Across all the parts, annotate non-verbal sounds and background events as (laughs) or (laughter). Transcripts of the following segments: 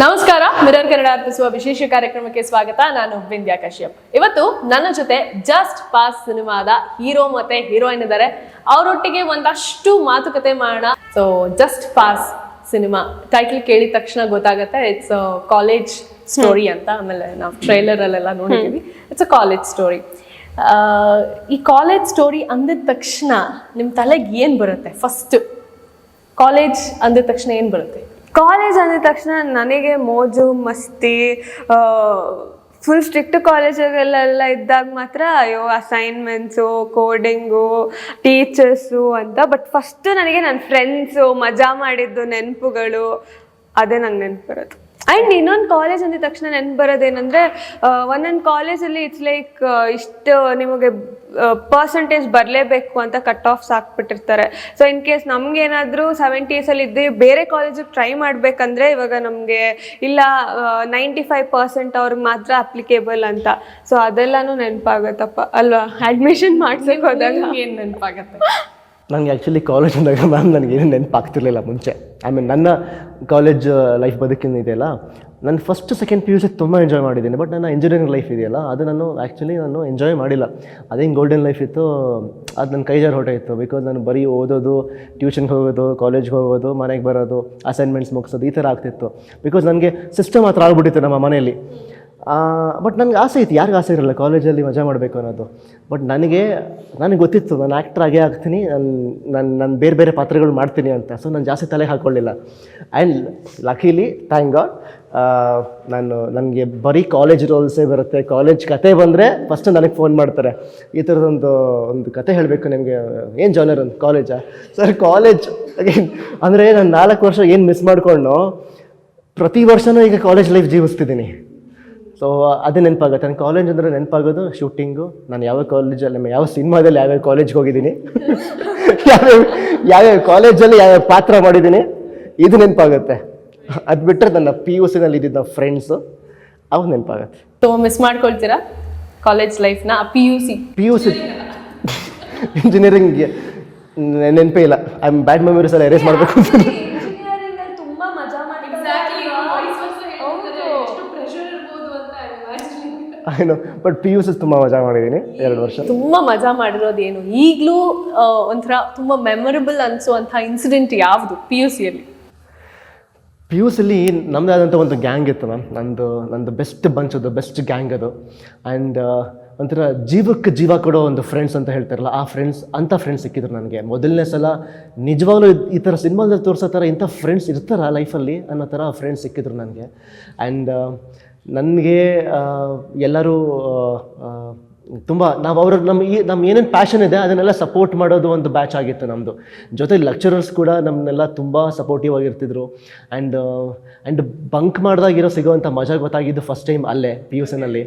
ನಮಸ್ಕಾರ ಮಿರರ್ ಕನ್ನಡ ಅರ್ಪಿಸುವ ವಿಶೇಷ ಕಾರ್ಯಕ್ರಮಕ್ಕೆ ಸ್ವಾಗತ. ನಾನು ವಿಂದ್ಯಾ ಕಶ್ಯಪ್. ಇವತ್ತು ನನ್ನ ಜೊತೆ ಜಸ್ಟ್ ಪಾಸ್ ಸಿನಿಮಾದ ಹೀರೋ ಮತ್ತೆ ಹೀರೋಯಿನ್ ಇದ್ದಾರೆ. ಅವರೊಟ್ಟಿಗೆ ಒಂದಷ್ಟು ಮಾತುಕತೆ ಮಾಡೋಣ. So just pass cinema. Title ಕೇಳಿದ ತಕ್ಷಣ ಗೊತ್ತಾಗುತ್ತೆ ಇಟ್ಸ್ ಕಾಲೇಜ್ ಸ್ಟೋರಿ ಅಂತ. ಆಮೇಲೆ ನಾವು ಟ್ರೈಲರ್ ಅಲ್ಲೆಲ್ಲ ನೋಡಿದೀವಿ. ಇಟ್ಸ್ ಅ ಕಾಲೇಜ್ ಸ್ಟೋರಿ ಈ ಕಾಲೇಜ್ ಸ್ಟೋರಿ ಅಂದಿದ ತಕ್ಷಣ ನಿಮ್ಮ ತಲೆಗೆ ಏನು ಬರುತ್ತೆ? ಫಸ್ಟ್ ಕಾಲೇಜ್ ಅಂದಿದ ತಕ್ಷಣ ಏನು ಬರುತ್ತೆ? ಕಾಲೇಜ್ ಅಂದ ತಕ್ಷಣ ನನಗೆ ಮೋಜು, ಮಸ್ತಿ ಫುಲ್ ಸ್ಟ್ರಿಕ್ಟ್ ಕಾಲೇಜಲ್ಲೆಲ್ಲ ಇದ್ದಾಗ ಮಾತ್ರ ಅಯ್ಯೋ ಅಸೈನ್ಮೆಂಟ್ಸು ಕೋಡಿಂಗು ಟೀಚರ್ಸು ಅಂತ. ಬಟ್ ಫಸ್ಟ್ ನನಗೆ ನನ್ನ ಫ್ರೆಂಡ್ಸು ಮಜಾ ಮಾಡಿದ್ದು ನೆನಪುಗಳು, ಅದೇ ನಂಗೆ ನೆನಪು ಬರೋದು. ಆ್ಯಂಡ್ ಇನ್ನೊಂದು ಕಾಲೇಜ್ ಅಂದಿದ ತಕ್ಷಣ ನೆನಪು ಬರೋದೇನೆಂದರೆ ಒಂದೊಂದು ಕಾಲೇಜಲ್ಲಿ ಇಟ್ಸ್ ಲೈಕ್ ಇಷ್ಟು ನಿಮಗೆ ಪರ್ಸೆಂಟೇಜ್ ಬರಲೇಬೇಕು ಅಂತ ಕಟ್ ಆಫ್ಸ್ ಹಾಕ್ಬಿಟ್ಟಿರ್ತಾರೆ. ಸೊ ಇನ್ ಕೇಸ್ ನಮ್ಗೇನಾದರೂ ಸೆವೆಂಟೀಸಲ್ಲಿ ಇದ್ದು ಬೇರೆ ಕಾಲೇಜಿಗೆ ಟ್ರೈ ಮಾಡಬೇಕಂದ್ರೆ ಇವಾಗ ನಮಗೆ ಇಲ್ಲ ನೈಂಟಿ ಫೈವ್ ಪರ್ಸೆಂಟ್ ಅವ್ರಿಗೆ ಮಾತ್ರ ಅಪ್ಲಿಕೇಬಲ್ ಅಂತ. ಸೊ ಅದೆಲ್ಲನೂ ನೆನಪಾಗತ್ತಪ್ಪ. ಅಲ್ವಾ? ಅಡ್ಮಿಷನ್ ಮಾಡ್ಸಕ್ಕೆ ಹೋದಾಗ. ಏನು ನೆನಪಾಗತ್ತೆ? ನನಗೆ ಆ್ಯಕ್ಚುಲಿ ಕಾಲೇಜ್ ಅಂದಾಗ ಮ್ಯಾಮ್ ನನಗೇನು ನೆನಪಾಗ್ತಿರ್ಲಿಲ್ಲ ಮುಂಚೆ. ಐ ಮೀನ್ ನನ್ನ ಕಾಲೇಜ್ ಲೈಫ್ ಬದುಕಿನ ಇದೆಯಲ್ಲ ನಾನು first second P U C ತುಂಬ ಎಂಜಾಯ್ ಮಾಡಿದ್ದೀನಿ ಬಟ್ ನನ್ನ ಇಂಜಿನಿಯರಿಂಗ್ ಲೈಫ್ ಇದೆಯಲ್ಲ, ಅದು ನಾನು ಆ್ಯಕ್ಚುಲಿ ನಾನು ಎಂಜಾಯ್ ಮಾಡಿಲ್ಲ. ಅದೇನು ಗೋಲ್ಡನ್ ಲೈಫ್ ಇತ್ತು, ಅದು ನನ್ನ ಕೈಜಾರು ಹೊಟ್ಟೆ ಇತ್ತು ಬಿಕಾಸ್ ನಾನು ಬರೀ ಓದೋದು ಟ್ಯೂಷನ್ಗೆ ಹೋಗೋದು ಕಾಲೇಜ್ಗೆ ಹೋಗೋದು, ಮನೆಗೆ ಬರೋದು ಅಸೈನ್ಮೆಂಟ್ಸ್ ಮುಗಿಸೋದು, ಈ ಥರ ಆಗ್ತಿತ್ತು. ಬಿಕಾಸ್ ನನಗೆ ಸಿಸ್ಟಮ್ ಹತ್ರ ಆಗ್ಬಿಟ್ಟಿತ್ತು ನಮ್ಮ ಮನೆಯಲ್ಲಿ. ಬಟ್ ನನಗೆ ಆಸೆ ಇತ್ತು, ಯಾರಿಗೂ ಆಸೆ ಇರಲ್ಲ ಕಾಲೇಜಲ್ಲಿ ಮಜಾ ಮಾಡಬೇಕು ಅನ್ನೋದು. ಬಟ್ ನನಗೆ ನನಗೆ ಗೊತ್ತಿತ್ತು, ನಾನು ಆ್ಯಕ್ಟ್ರ್ ಆಗೇ ಆಗ್ತೀನಿ, ನಾನು ನಾನು ನಾನು ಬೇರೆ ಬೇರೆ ಪಾತ್ರಗಳು ಮಾಡ್ತೀನಿ ಅಂತ. ಸೊ ನಾನು ಜಾಸ್ತಿ ತಲೆ ಹಾಕ್ಕೊಳ್ಳಿಲ್ಲ ಆ್ಯಂಡ್ ಲಕೀಲಿ ಥ್ಯಾಂಕ್ ಗಾಡ್ ನಾನು, ನನಗೆ ಬರೀ ಕಾಲೇಜ್ ರೋಲ್ಸೇ ಬರುತ್ತೆ. ಕಾಲೇಜ್ ಕತೆ ಬಂದರೆ ಫಸ್ಟ್ ನನಗೆ ಫೋನ್ ಮಾಡ್ತಾರೆ. ಈ ಥರದೊಂದು ಒಂದು ಕತೆ ಹೇಳಬೇಕು ನಿಮಗೆ. ಏನು ಜಾನರ್ ಒಂದು ಕಾಲೇಜಾ ಸರ್ ಕಾಲೇಜ್ ಅಂದರೆ ನಾನು ನಾಲ್ಕು ವರ್ಷ ಏನು ಮಿಸ್ ಮಾಡಿಕೊಂಡು ಪ್ರತಿ ವರ್ಷನೂ ಈಗ ಕಾಲೇಜ್ ಲೈಫ್ ಜೀವಿಸ್ತಿದ್ದೀನಿ. ಸೊ ಅದೇ ನೆನಪಾಗುತ್ತೆ. ನನ್ನ ಕಾಲೇಜ್ ಅಂದರೆ ನೆನಪಾಗೋದು ಶೂಟಿಂಗು ನಾನು ಯಾವ ಕಾಲೇಜಲ್ಲಿ ಯಾವ ಸಿನಿಮಾದಲ್ಲಿ ಯಾವ್ಯಾವ ಕಾಲೇಜ್ಗೆ ಹೋಗಿದ್ದೀನಿ. (laughs) ಯಾವ್ಯಾವ ಯಾವ್ಯಾವ ಕಾಲೇಜಲ್ಲಿ ಯಾವ್ಯಾವ ಪಾತ್ರ ಮಾಡಿದ್ದೀನಿ ಇದು ನೆನಪಾಗುತ್ತೆ. ಅದು ಬಿಟ್ಟರೆ ನನ್ನ ಪಿ ಯು ಸಿನಲ್ಲಿ ಇದ್ದಿದ್ದ ಫ್ರೆಂಡ್ಸು ಅವ್ರು ನೆನಪಾಗುತ್ತೆ. ತುಂಬ ಮಿಸ್ ಮಾಡ್ಕೊಳ್ತೀರಾ college ಲೈಫ್ನ P U C P U C ಇಂಜಿನಿಯರಿಂಗ್ಗೆ ನೆನಪೇ ಇಲ್ಲ. ಐ ಆಮ್ ಬ್ಯಾಡ್ ಮೆಮೊರೀಸ್ ಎಲ್ಲ ಎರೇಸ್ ಮಾಡಬೇಕು ಅಂತ ತುಂಬ ಮಜಾ ಏನು ಬಟ್ ಪಿ ಯು ಸಿ ತುಂಬ ಮಜಾ ಮಾಡಿದ್ದೀನಿ ಎರಡು ವರ್ಷ. ತುಂಬ ಮಜಾ ಮಾಡಿರೋದೇನು? ಈಗಲೂ ಒಂಥರ ತುಂಬ ಮೆಮೊರಬಲ್ ಅನ್ಸುವಂಥ ಇನ್ಸಿಡೆಂಟ್ ಯಾವುದು ಪಿ ಯು ಸಿಯಲ್ಲಿ ಪಿ ಯು ಸಿಲಿ ನಮ್ಮದೇ ಆದಂಥ ಒಂದು ಗ್ಯಾಂಗ್ ಇತ್ತು ಮ್ಯಾಮ್ ನಂದು ನಂದು ಬೆಸ್ಟ್ ಬಂಚ್ ಅದು ಬೆಸ್ಟ್ ಗ್ಯಾಂಗ್ ಅದು. ಆ್ಯಂಡ್ ಒಂಥರ ಜೀವಕ್ಕೆ ಜೀವ ಕೊಡೋ ಒಂದು ಫ್ರೆಂಡ್ಸ್ ಅಂತ ಹೇಳ್ತಾರಲ್ಲ ಆ ಫ್ರೆಂಡ್ಸ್ ಅಂಥ ಫ್ರೆಂಡ್ಸ್ ಸಿಕ್ಕಿದ್ರು ನನಗೆ. ಮೊದಲನೇ ಸಲ ನಿಜವಾಗ್ಲೂ ಈ ಥರ ಸಿನಿಮಾದಲ್ಲಿ ತೋರಿಸೋ ಥರ ಇಂಥ ಫ್ರೆಂಡ್ಸ್ ಇರ್ತಾರ ಲೈಫಲ್ಲಿ ಅನ್ನೋ ಥರ ಫ್ರೆಂಡ್ಸ್ ಸಿಕ್ಕಿದ್ರು ನನಗೆ. ಆ್ಯಂಡ್ ನನಗೆ ಎಲ್ಲರೂ ತುಂಬ ನಾವು ಅವ್ರ ನಮ್ಮ ಈ ನಮ್ಮ ಏನೇನು ಪ್ಯಾಷನ್ ಇದೆ ಅದನ್ನೆಲ್ಲ ಸಪೋರ್ಟ್ ಮಾಡೋದು ಒಂದು ಬ್ಯಾಚ್ ಆಗಿತ್ತು ನಮ್ಮದು ಜೊತೆ ಲೆಕ್ಚರರ್ಸ್ ಕೂಡ ನಮ್ಮನ್ನೆಲ್ಲ ತುಂಬ ಸಪೋರ್ಟಿವ್ ಆಗಿರ್ತಿದ್ರು. ಆ್ಯಂಡ್ ಆ್ಯಂಡ್ ಬಂಕ್ ಮಾಡಿದಾಗಿರೋ ಸಿಗೋವಂಥ ಮಜಾ ಗೊತ್ತಾಗಿದ್ದು ಫಸ್ಟ್ ಟೈಮ್ ಅಲ್ಲೇ ಪಿ ಯು ಸಿನಲ್ಲಿ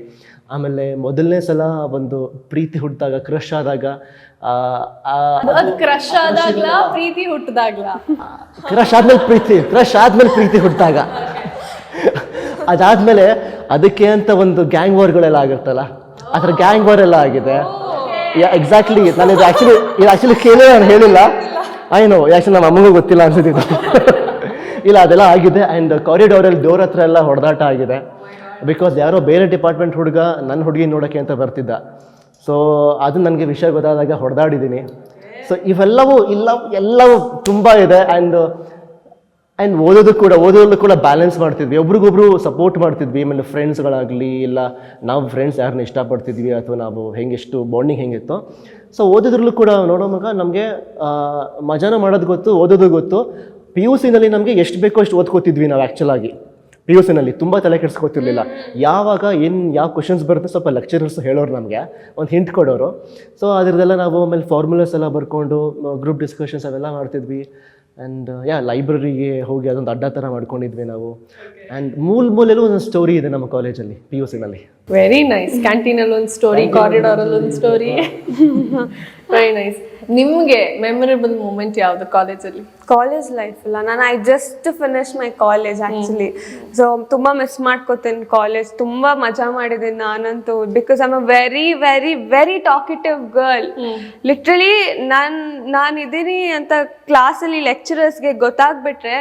ಆಮೇಲೆ ಮೊದಲನೇ ಸಲ ಒಂದು ಪ್ರೀತಿ ಹುಟ್ಟಿದಾಗ ಕ್ರಶ್ ಆದಾಗ ಕ್ರಶ್ ಆದಾಗ್ಲ ಪ್ರೀತಿ ಹುಟ್ಟಿದಾಗ್ಲ ಕ್ರಶ್ ಆದ್ಮೇಲೆ ಪ್ರೀತಿ ಕ್ರಶ್ ಆದ್ಮೇಲೆ ಪ್ರೀತಿ ಹುಟ್ಟಿದಾಗ ಅದಾದ್ಮೇಲೆ ಅದಕ್ಕೆ ಅಂತ ಒಂದು ಗ್ಯಾಂಗ್ ವಾರ್ಗಳೆಲ್ಲ ಆಗಿರ್ತಲ್ಲ ಆ ಥರ ಗ್ಯಾಂಗ್ ವಾರ್ ಎಲ್ಲ ಆಗಿದೆ. ಎಕ್ಸಾಕ್ಟ್ಲಿ ನಾನು ಇದು ಆ್ಯಕ್ಚುಲಿ ಇದು ಆ್ಯಕ್ಚುಲಿ ಕೇಳಿ ನಾನು ಹೇಳಿಲ್ಲ. ಆಯ್ನು ಯಾಕೆ ನಮ್ಮ ಅಮ್ಮಗೂ ಗೊತ್ತಿಲ್ಲ ಅನ್ಸುತ್ತಿದ್ದು (laughs) ಇಲ್ಲ ಅದೆಲ್ಲ ಆಗಿದೆ. ಆ್ಯಂಡ್ ಕಾರಿಡೋರಲ್ಲಿ ಡೋರ್ ಹತ್ರ ಎಲ್ಲ ಹೊಡೆದಾಟ ಆಗಿದೆ. ಬಿಕಾಸ್ ಯಾರೋ ಬೇರೆ ಡಿಪಾರ್ಟ್ಮೆಂಟ್ ಹುಡುಗ ನನ್ನ ಹುಡುಗಿ ನೋಡೋಕೆ ಅಂತ ಬರ್ತಿದ್ದ. ಸೊ ಅದು ನನಗೆ ವಿಷಯ ಗೊತ್ತಾದಾಗ ಹೊಡೆದಾಡಿದ್ದೀನಿ. ಸೊ ಇವೆಲ್ಲವೂ ಇಲ್ಲ ಎಲ್ಲವೂ ತುಂಬ ಇದೆ. ಆ್ಯಂಡ್ ಆ್ಯಂಡ್ ಓದೋದು ಕೂಡ ಓದೋದು ಕೂಡ ಬ್ಯಾಲೆನ್ಸ್ ಮಾಡ್ತಿದ್ವಿ. ಒಬ್ರಿಗೊಬ್ರು ಸಪೋರ್ಟ್ ಮಾಡ್ತಿದ್ವಿ. ಆಮೇಲೆ ಫ್ರೆಂಡ್ಸ್ಗಳಾಗಲಿ ಇಲ್ಲ ನಾವು ಫ್ರೆಂಡ್ಸ್ ಯಾರನ್ನ ಇಷ್ಟಪಡ್ತಿದ್ವಿ ಅಥವಾ ನಾವು ಹೆಂಗೆಷ್ಟು ಬಾಂಡಿಂಗ್ ಹೆಂಗಿತ್ತು. ಸೊ ಓದೋದ್ರಲ್ಲೂ ಕೂಡ ನೋಡೋ ಮಗ ನಮಗೆ ಮಜಾನ ಮಾಡೋದು ಗೊತ್ತು ಓದೋದು ಗೊತ್ತು. ಪಿ ಯು ಸಿನಲ್ಲಿ ನಮಗೆ ಎಷ್ಟು ಬೇಕೋ ಅಷ್ಟು ಓದ್ಕೋತಿದ್ವಿ ನಾವು ಆ್ಯಕ್ಚುಲಾಗಿ ಪಿ ಯು ಸಿನಲ್ಲಿ ತುಂಬ ತಲೆ ಕೆಡಿಸ್ಕೊತಿರ್ಲಿಲ್ಲ. ಯಾವಾಗ ಏನು ಯಾವ ಕ್ವಶನ್ಸ್ ಬರುತ್ತೆ ಸ್ವಲ್ಪ ಲೆಕ್ಚರರ್ಸ್ ಹೇಳೋರು ನಮಗೆ. ಒಂದು ಹಿಂಟ್ ಕೊಡೋರು. ಸೊ ಅದರದೆಲ್ಲ ನಾವು ಆಮೇಲೆ ಫಾರ್ಮುಲಾಸ್ ಎಲ್ಲ ಬರ್ಕೊಂಡು ಗ್ರೂಪ್ ಡಿಸ್ಕಷನ್ಸ್ ಅವೆಲ್ಲ ಮಾಡ್ತಿದ್ವಿ. ಆ್ಯಂಡ್ ಯಾ ಲೈಬ್ರರಿಗೆ ಹೋಗಿ ಅದೊಂದು ಅಡ್ಡ ಥರ ಮಾಡ್ಕೊಂಡಿದ್ವಿ ನಾವು. ಆ್ಯಂಡ್ ಮೂಲ ಮೂಲೆಲ್ಲೂ ಒಂದೊಂದು ಸ್ಟೋರಿ ಇದೆ ನಮ್ಮ ಕಾಲೇಜಲ್ಲಿ ಪಿ ಯು ಸಿನಲ್ಲಿ ವೆರಿ ನೈಸ್ ಕ್ಯಾಂಟೀನಲ್ಲಿ ಒಂದು ಸ್ಟೋರಿ ಕಾರಿಡಾರಲ್ಲಿ ಒಂದು ಸ್ಟೋರಿ ವೆರಿ ನೈಸ್ ನಿಮಗೆ ಮೆಮೊರೇಬಲ್ ಮೂಮೆಂಟ್ ಯಾವುದು ಕಾಲೇಜಲ್ಲಿ ಕಾಲೇಜ್ ಲೈಫ್ ಅಲ್ಲ. ನಾನು I just finish my college actually so ತುಂಬ ಮಿಸ್ ಮಾಡ್ಕೋತೀನಿ ಕಾಲೇಜ್ ತುಂಬ ಮಜಾ ಮಾಡಿದ್ದೀನಿ ನಾನಂತೂ. Because I'm a very very very talkative girl literally ನಾನು ನಾನು ಇದ್ದೀನಿ ಅಂತ ಕ್ಲಾಸಲ್ಲಿ ಲೆಕ್ಚರರ್ಸ್ಗೆ ಗೊತ್ತಾಗ್ಬಿಟ್ರೆ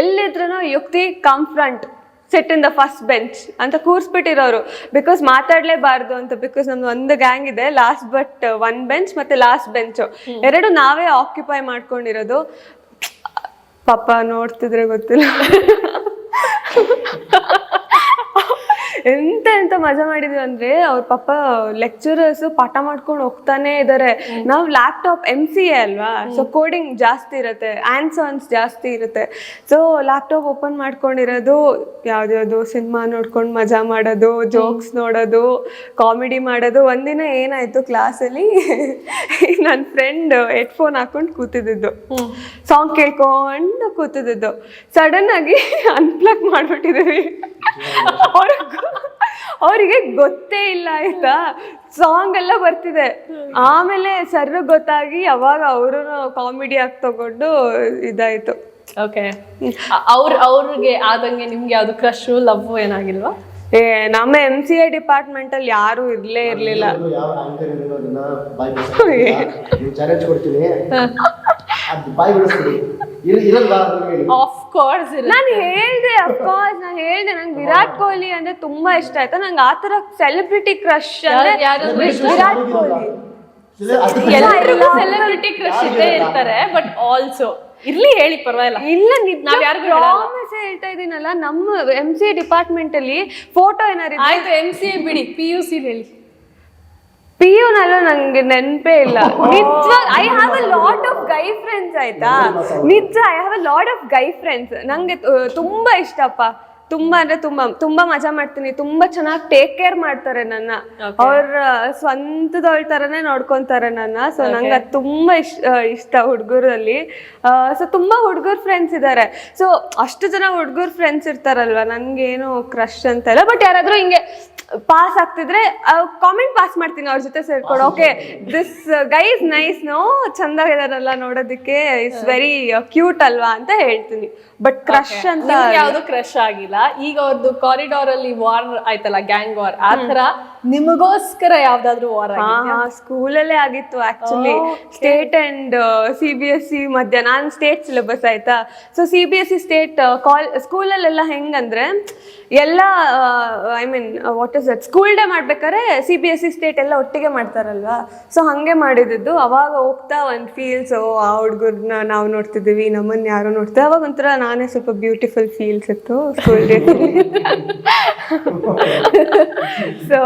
ಎಲ್ಲಿದ್ರೂ Yukti confront set in the first bench ಅಂತ ಕೂರಿಸ್ಬಿಟ್ಟಿರೋರು. ಬಿಕಾಸ್ ಮಾತಾಡ್ಲೇಬಾರ್ದು ಅಂತ ಬಿಕಾಸ್ ನಮ್ದು ಒಂದು ಗ್ಯಾಂಗ್ ಇದೆ ಲಾಸ್ಟ್ ಬಟ್ ಒನ್ ಬೆಂಚ್ ಮತ್ತೆ ಲಾಸ್ಟ್ ಬೆಂಚು ಎರಡು ನಾವೇ ಆಕ್ಯುಪೈ ಮಾಡ್ಕೊಂಡಿರೋದು. ಪಾಪ ನೋಡ್ತಿದ್ರೆ ಗೊತ್ತಿಲ್ಲ. (laughs) ಎಂತ ಎಂತ ಮಜಾ ಮಾಡಿದ್ವಿ ಅಂದ್ರೆ ಅವ್ರ ಪಾಪ ಲೆಕ್ಚರರ್ಸ್ ಪಾಠ ಮಾಡ್ಕೊಂಡು ಹೋಗ್ತಾನೆ ಇದಾರೆ. ನಾವು ಲ್ಯಾಪ್ಟಾಪ್ ಎಂ ಸಿ ಎ ಅಲ್ವಾ? ಸೊ ಕೋಡಿಂಗ್ ಜಾಸ್ತಿ ಇರುತ್ತೆ. ಆನ್ಸರ್ಸ್ ಜಾಸ್ತಿ ಇರುತ್ತೆ. ಸೊ ಲ್ಯಾಪ್ಟಾಪ್ ಓಪನ್ ಮಾಡ್ಕೊಂಡಿರೋದು ಯಾವ್ದ್ಯಾವ್ದು ಸಿನಿಮಾ ನೋಡ್ಕೊಂಡು ಮಜಾ ಮಾಡೋದು ಜೋಕ್ಸ್ ನೋಡೋದು ಕಾಮಿಡಿ ಮಾಡೋದು. ಒಂದಿನ ಏನಾಯ್ತು ಕ್ಲಾಸಲ್ಲಿ ನನ್ನ ಫ್ರೆಂಡ್ ಹೆಡ್ಫೋನ್ ಹಾಕೊಂಡು ಕೂತಿದ್ದು ಸಾಂಗ್ ಕೇಳ್ಕೊಂಡು ಕೂತಿದ್ದು ಸಡನ್ ಆಗಿ (laughs) ಅನ್ಪ್ಲಗ್ ಮಾಡ್ಬಿಟ್ಟಿದ್ದೀವಿ. (laughs) ಅವರಿಗೆ ಗೊತ್ತೇ ಇಲ್ಲ ಆಯ್ತಾ? ಸಾಂಗ್ ಎಲ್ಲ ಬರ್ತಿದೆ. ಆಮೇಲೆ ಸರ್ ಗೊತ್ತಾಗಿ ಅವಾಗ ಅವರು ಕಾಮಿಡಿ ಆಗಿ ತಗೊಂಡು ಇದಾಯ್ತು. ಓಕೆ ಅವ್ರ ಅವ್ರಿಗೆ ಆದಂಗೆ ನಿಮ್ಗೆ ಯಾವ್ದು ಕ್ರಶ್ ಲವ್ ಏನಾಗಿಲ್ವಾ? ಏ ನಮ್ಮ ಎಂ ಸಿ ಎ ಡಿಪಾರ್ಟ್ಮೆಂಟ್ ಅಲ್ಲಿ ಯಾರು ಇರ್ಲೇ ಇರ್ಲಿಲ್ಲ. ಯಾವ ಆಂಕರ್ ಇರೋದನ್ನ ಬಾಯ್ ಚಾಲೆಂಜ್ ಕೊಡ್ತೀನಿ ಅದು ಬಾಯ್ ಆಫ್ ಕೋರ್ಸ್ ನಾನು ಹೇಳ್ದೆ ಅಫ್ಕೋರ್ಸ್ ನಾನು ಹೇಳ್ದೆ. ನಂಗೆ ವಿರಾಟ್ ಕೊಹ್ಲಿ ಅಂದ್ರೆ ತುಂಬಾ ಇಷ್ಟ ಆಯ್ತಾ. ನಂಗೆ ಆತರ ಸೆಲೆಬ್ರಿಟಿ ಕ್ರಶ್ ಅಂದ್ರೆ ವಿರಾಟ್ ಕೊಹ್ಲಿ. ಎಲ್ಲರಿಗೂ ಸೆಲೆಬ್ರಿಟಿ ಕ್ರಶ್ ಇದ್ದೇ ಇರ್ತಾರೆ ಬಟ್ ಆಲ್ಸೋ ಇರ್ಲಿ ಹೇಳಿ ಪರವಾಗಿಲ್ಲ. ಇಲ್ಲ ನಾವ್ ಯಾರಿಗೂ ಹೇಳಲ್ಲ. ಪ್ರಾಮಿಸ್ ಹೇಳ್ತಾ ಇದೀನಲ್ಲ ನಮ್ಮ ಎಂ ಸಿ ಡಿಪಾರ್ಟ್ಮೆಂಟ್ ಅಲ್ಲಿ ಫೋಟೋ ಏನಾರು ಆಯ್ತು ಎಂ ಸಿ ಬಿಡಿ ಪಿ ಯು ಸಿ ಹೇಳಿ. ಪಿ ಯು ನಲ್ಲ ನಂಗೆ ನೆನಪೇ ಇಲ್ಲ. ನಿಜ I have a lot of guy friends ಆಯ್ತಾ? ನಿಜ I have a lot of guy friends ನಂಗೆ ತು- ತುಂಬಾ ಇಷ್ಟಪ್ಪ. ತುಂಬಾ ಅಂದ್ರೆ ತುಂಬಾ ತುಂಬಾ ಮಜಾ ಮಾಡ್ತೀನಿ. ತುಂಬಾ ಚೆನ್ನಾಗಿ ಟೇಕ್ ಕೇರ್ ಮಾಡ್ತಾರೆ ನನ್ನ. ಅವ್ರ ಸ್ವಂತದವಳ ತರನೇ ನೋಡ್ಕೊಂತಾರೆ ನನ್ನ. ಸೊ ನಂಗೆ ಅದು ತುಂಬಾ ಇಷ್ಟ ಇಷ್ಟ ಹುಡುಗರಲ್ಲಿ. ಸೊ ತುಂಬಾ ಹುಡುಗರ್ ಫ್ರೆಂಡ್ಸ್ ಇದ್ದಾರೆ ಸೊ ಅಷ್ಟು ಜನ ಹುಡುಗರ್ ಫ್ರೆಂಡ್ಸ್ ಇರ್ತಾರಲ್ವಾ? ನನ್ಗೇನು ಕ್ರಶ್ ಅಂತ ಇಲ್ಲ ಬಟ್ ಯಾರಾದ್ರೂ ಹಿಂಗೆ ಪಾಸ್ ಆಗ್ತಿದ್ರೆ ಕಾಮೆಂಟ್ ಪಾಸ್ ಮಾಡ್ತೀನಿ ಅವ್ರ ಜೊತೆ ಸೇರ್ಕೊಂಡು. Okay this guy is nice no ಚಂದಾಗಿದಾರಲ್ಲ ನೋಡೋದಕ್ಕೆ. ಇಟ್ಸ್ ವೆರಿ ಕ್ಯೂಟ್ ಅಲ್ವಾ? ಅಂತ ಹೇಳ್ತೀನಿ. ಬಟ್ ಕ್ರಶ್ ಅಂತ ಯಾವುದು ಯಾವ್ದು ಕ್ರಶ್ ಆಗಿಲ್ಲ? ಈಗ ಅವ್ರದ್ದು ಕಾರಿಡಾರ್ ಅಲ್ಲಿ ವಾರ್ ಆಯ್ತಲ್ಲ ಗ್ಯಾಂಗ್ ವಾರ್ ಆ ತರ ನಿಮಗೋಸ್ಕರ ಯಾವ್ದಾದ್ರು ವಾರ ಸ್ಕೂಲಲ್ಲೇ ಆಗಿತ್ತು actually state and C B S C ಮಧ್ಯ. ನಾನು ಸ್ಟೇಟ್ ಸಿಲೆಬಸ್ ಆಯ್ತಾ? So C B S C state call ಸ್ಕೂಲಲ್ಲೆಲ್ಲ ಹೆಂಗಂದ್ರೆ ಎಲ್ಲ I mean what is that school day ಮಾಡ್ಬೇಕಾದ್ರೆ C B S C state ಎಲ್ಲ ಒಟ್ಟಿಗೆ ಮಾಡ್ತಾರಲ್ವಾ? ಸೊ ಹಂಗೆ ಮಾಡಿದ್ದು ಅವಾಗ ಹೋಗ್ತಾ ಒಂದು ಫೀಲ್ಸ್ ಆ ಹುಡುಗರ್ನ ನಾವು ನೋಡ್ತಿದ್ದೀವಿ ನಮ್ಮನ್ನ ಯಾರು ನೋಡ್ತೀವಿ ಅವಾಗ ಒಂಥರ ನಾನೇ ಸ್ವಲ್ಪ ಬ್ಯೂಟಿಫುಲ್ ಫೀಲ್ಸ್ ಇತ್ತು ಸ್ಕೂಲ್ ಡೇ (laughs) ಸೊ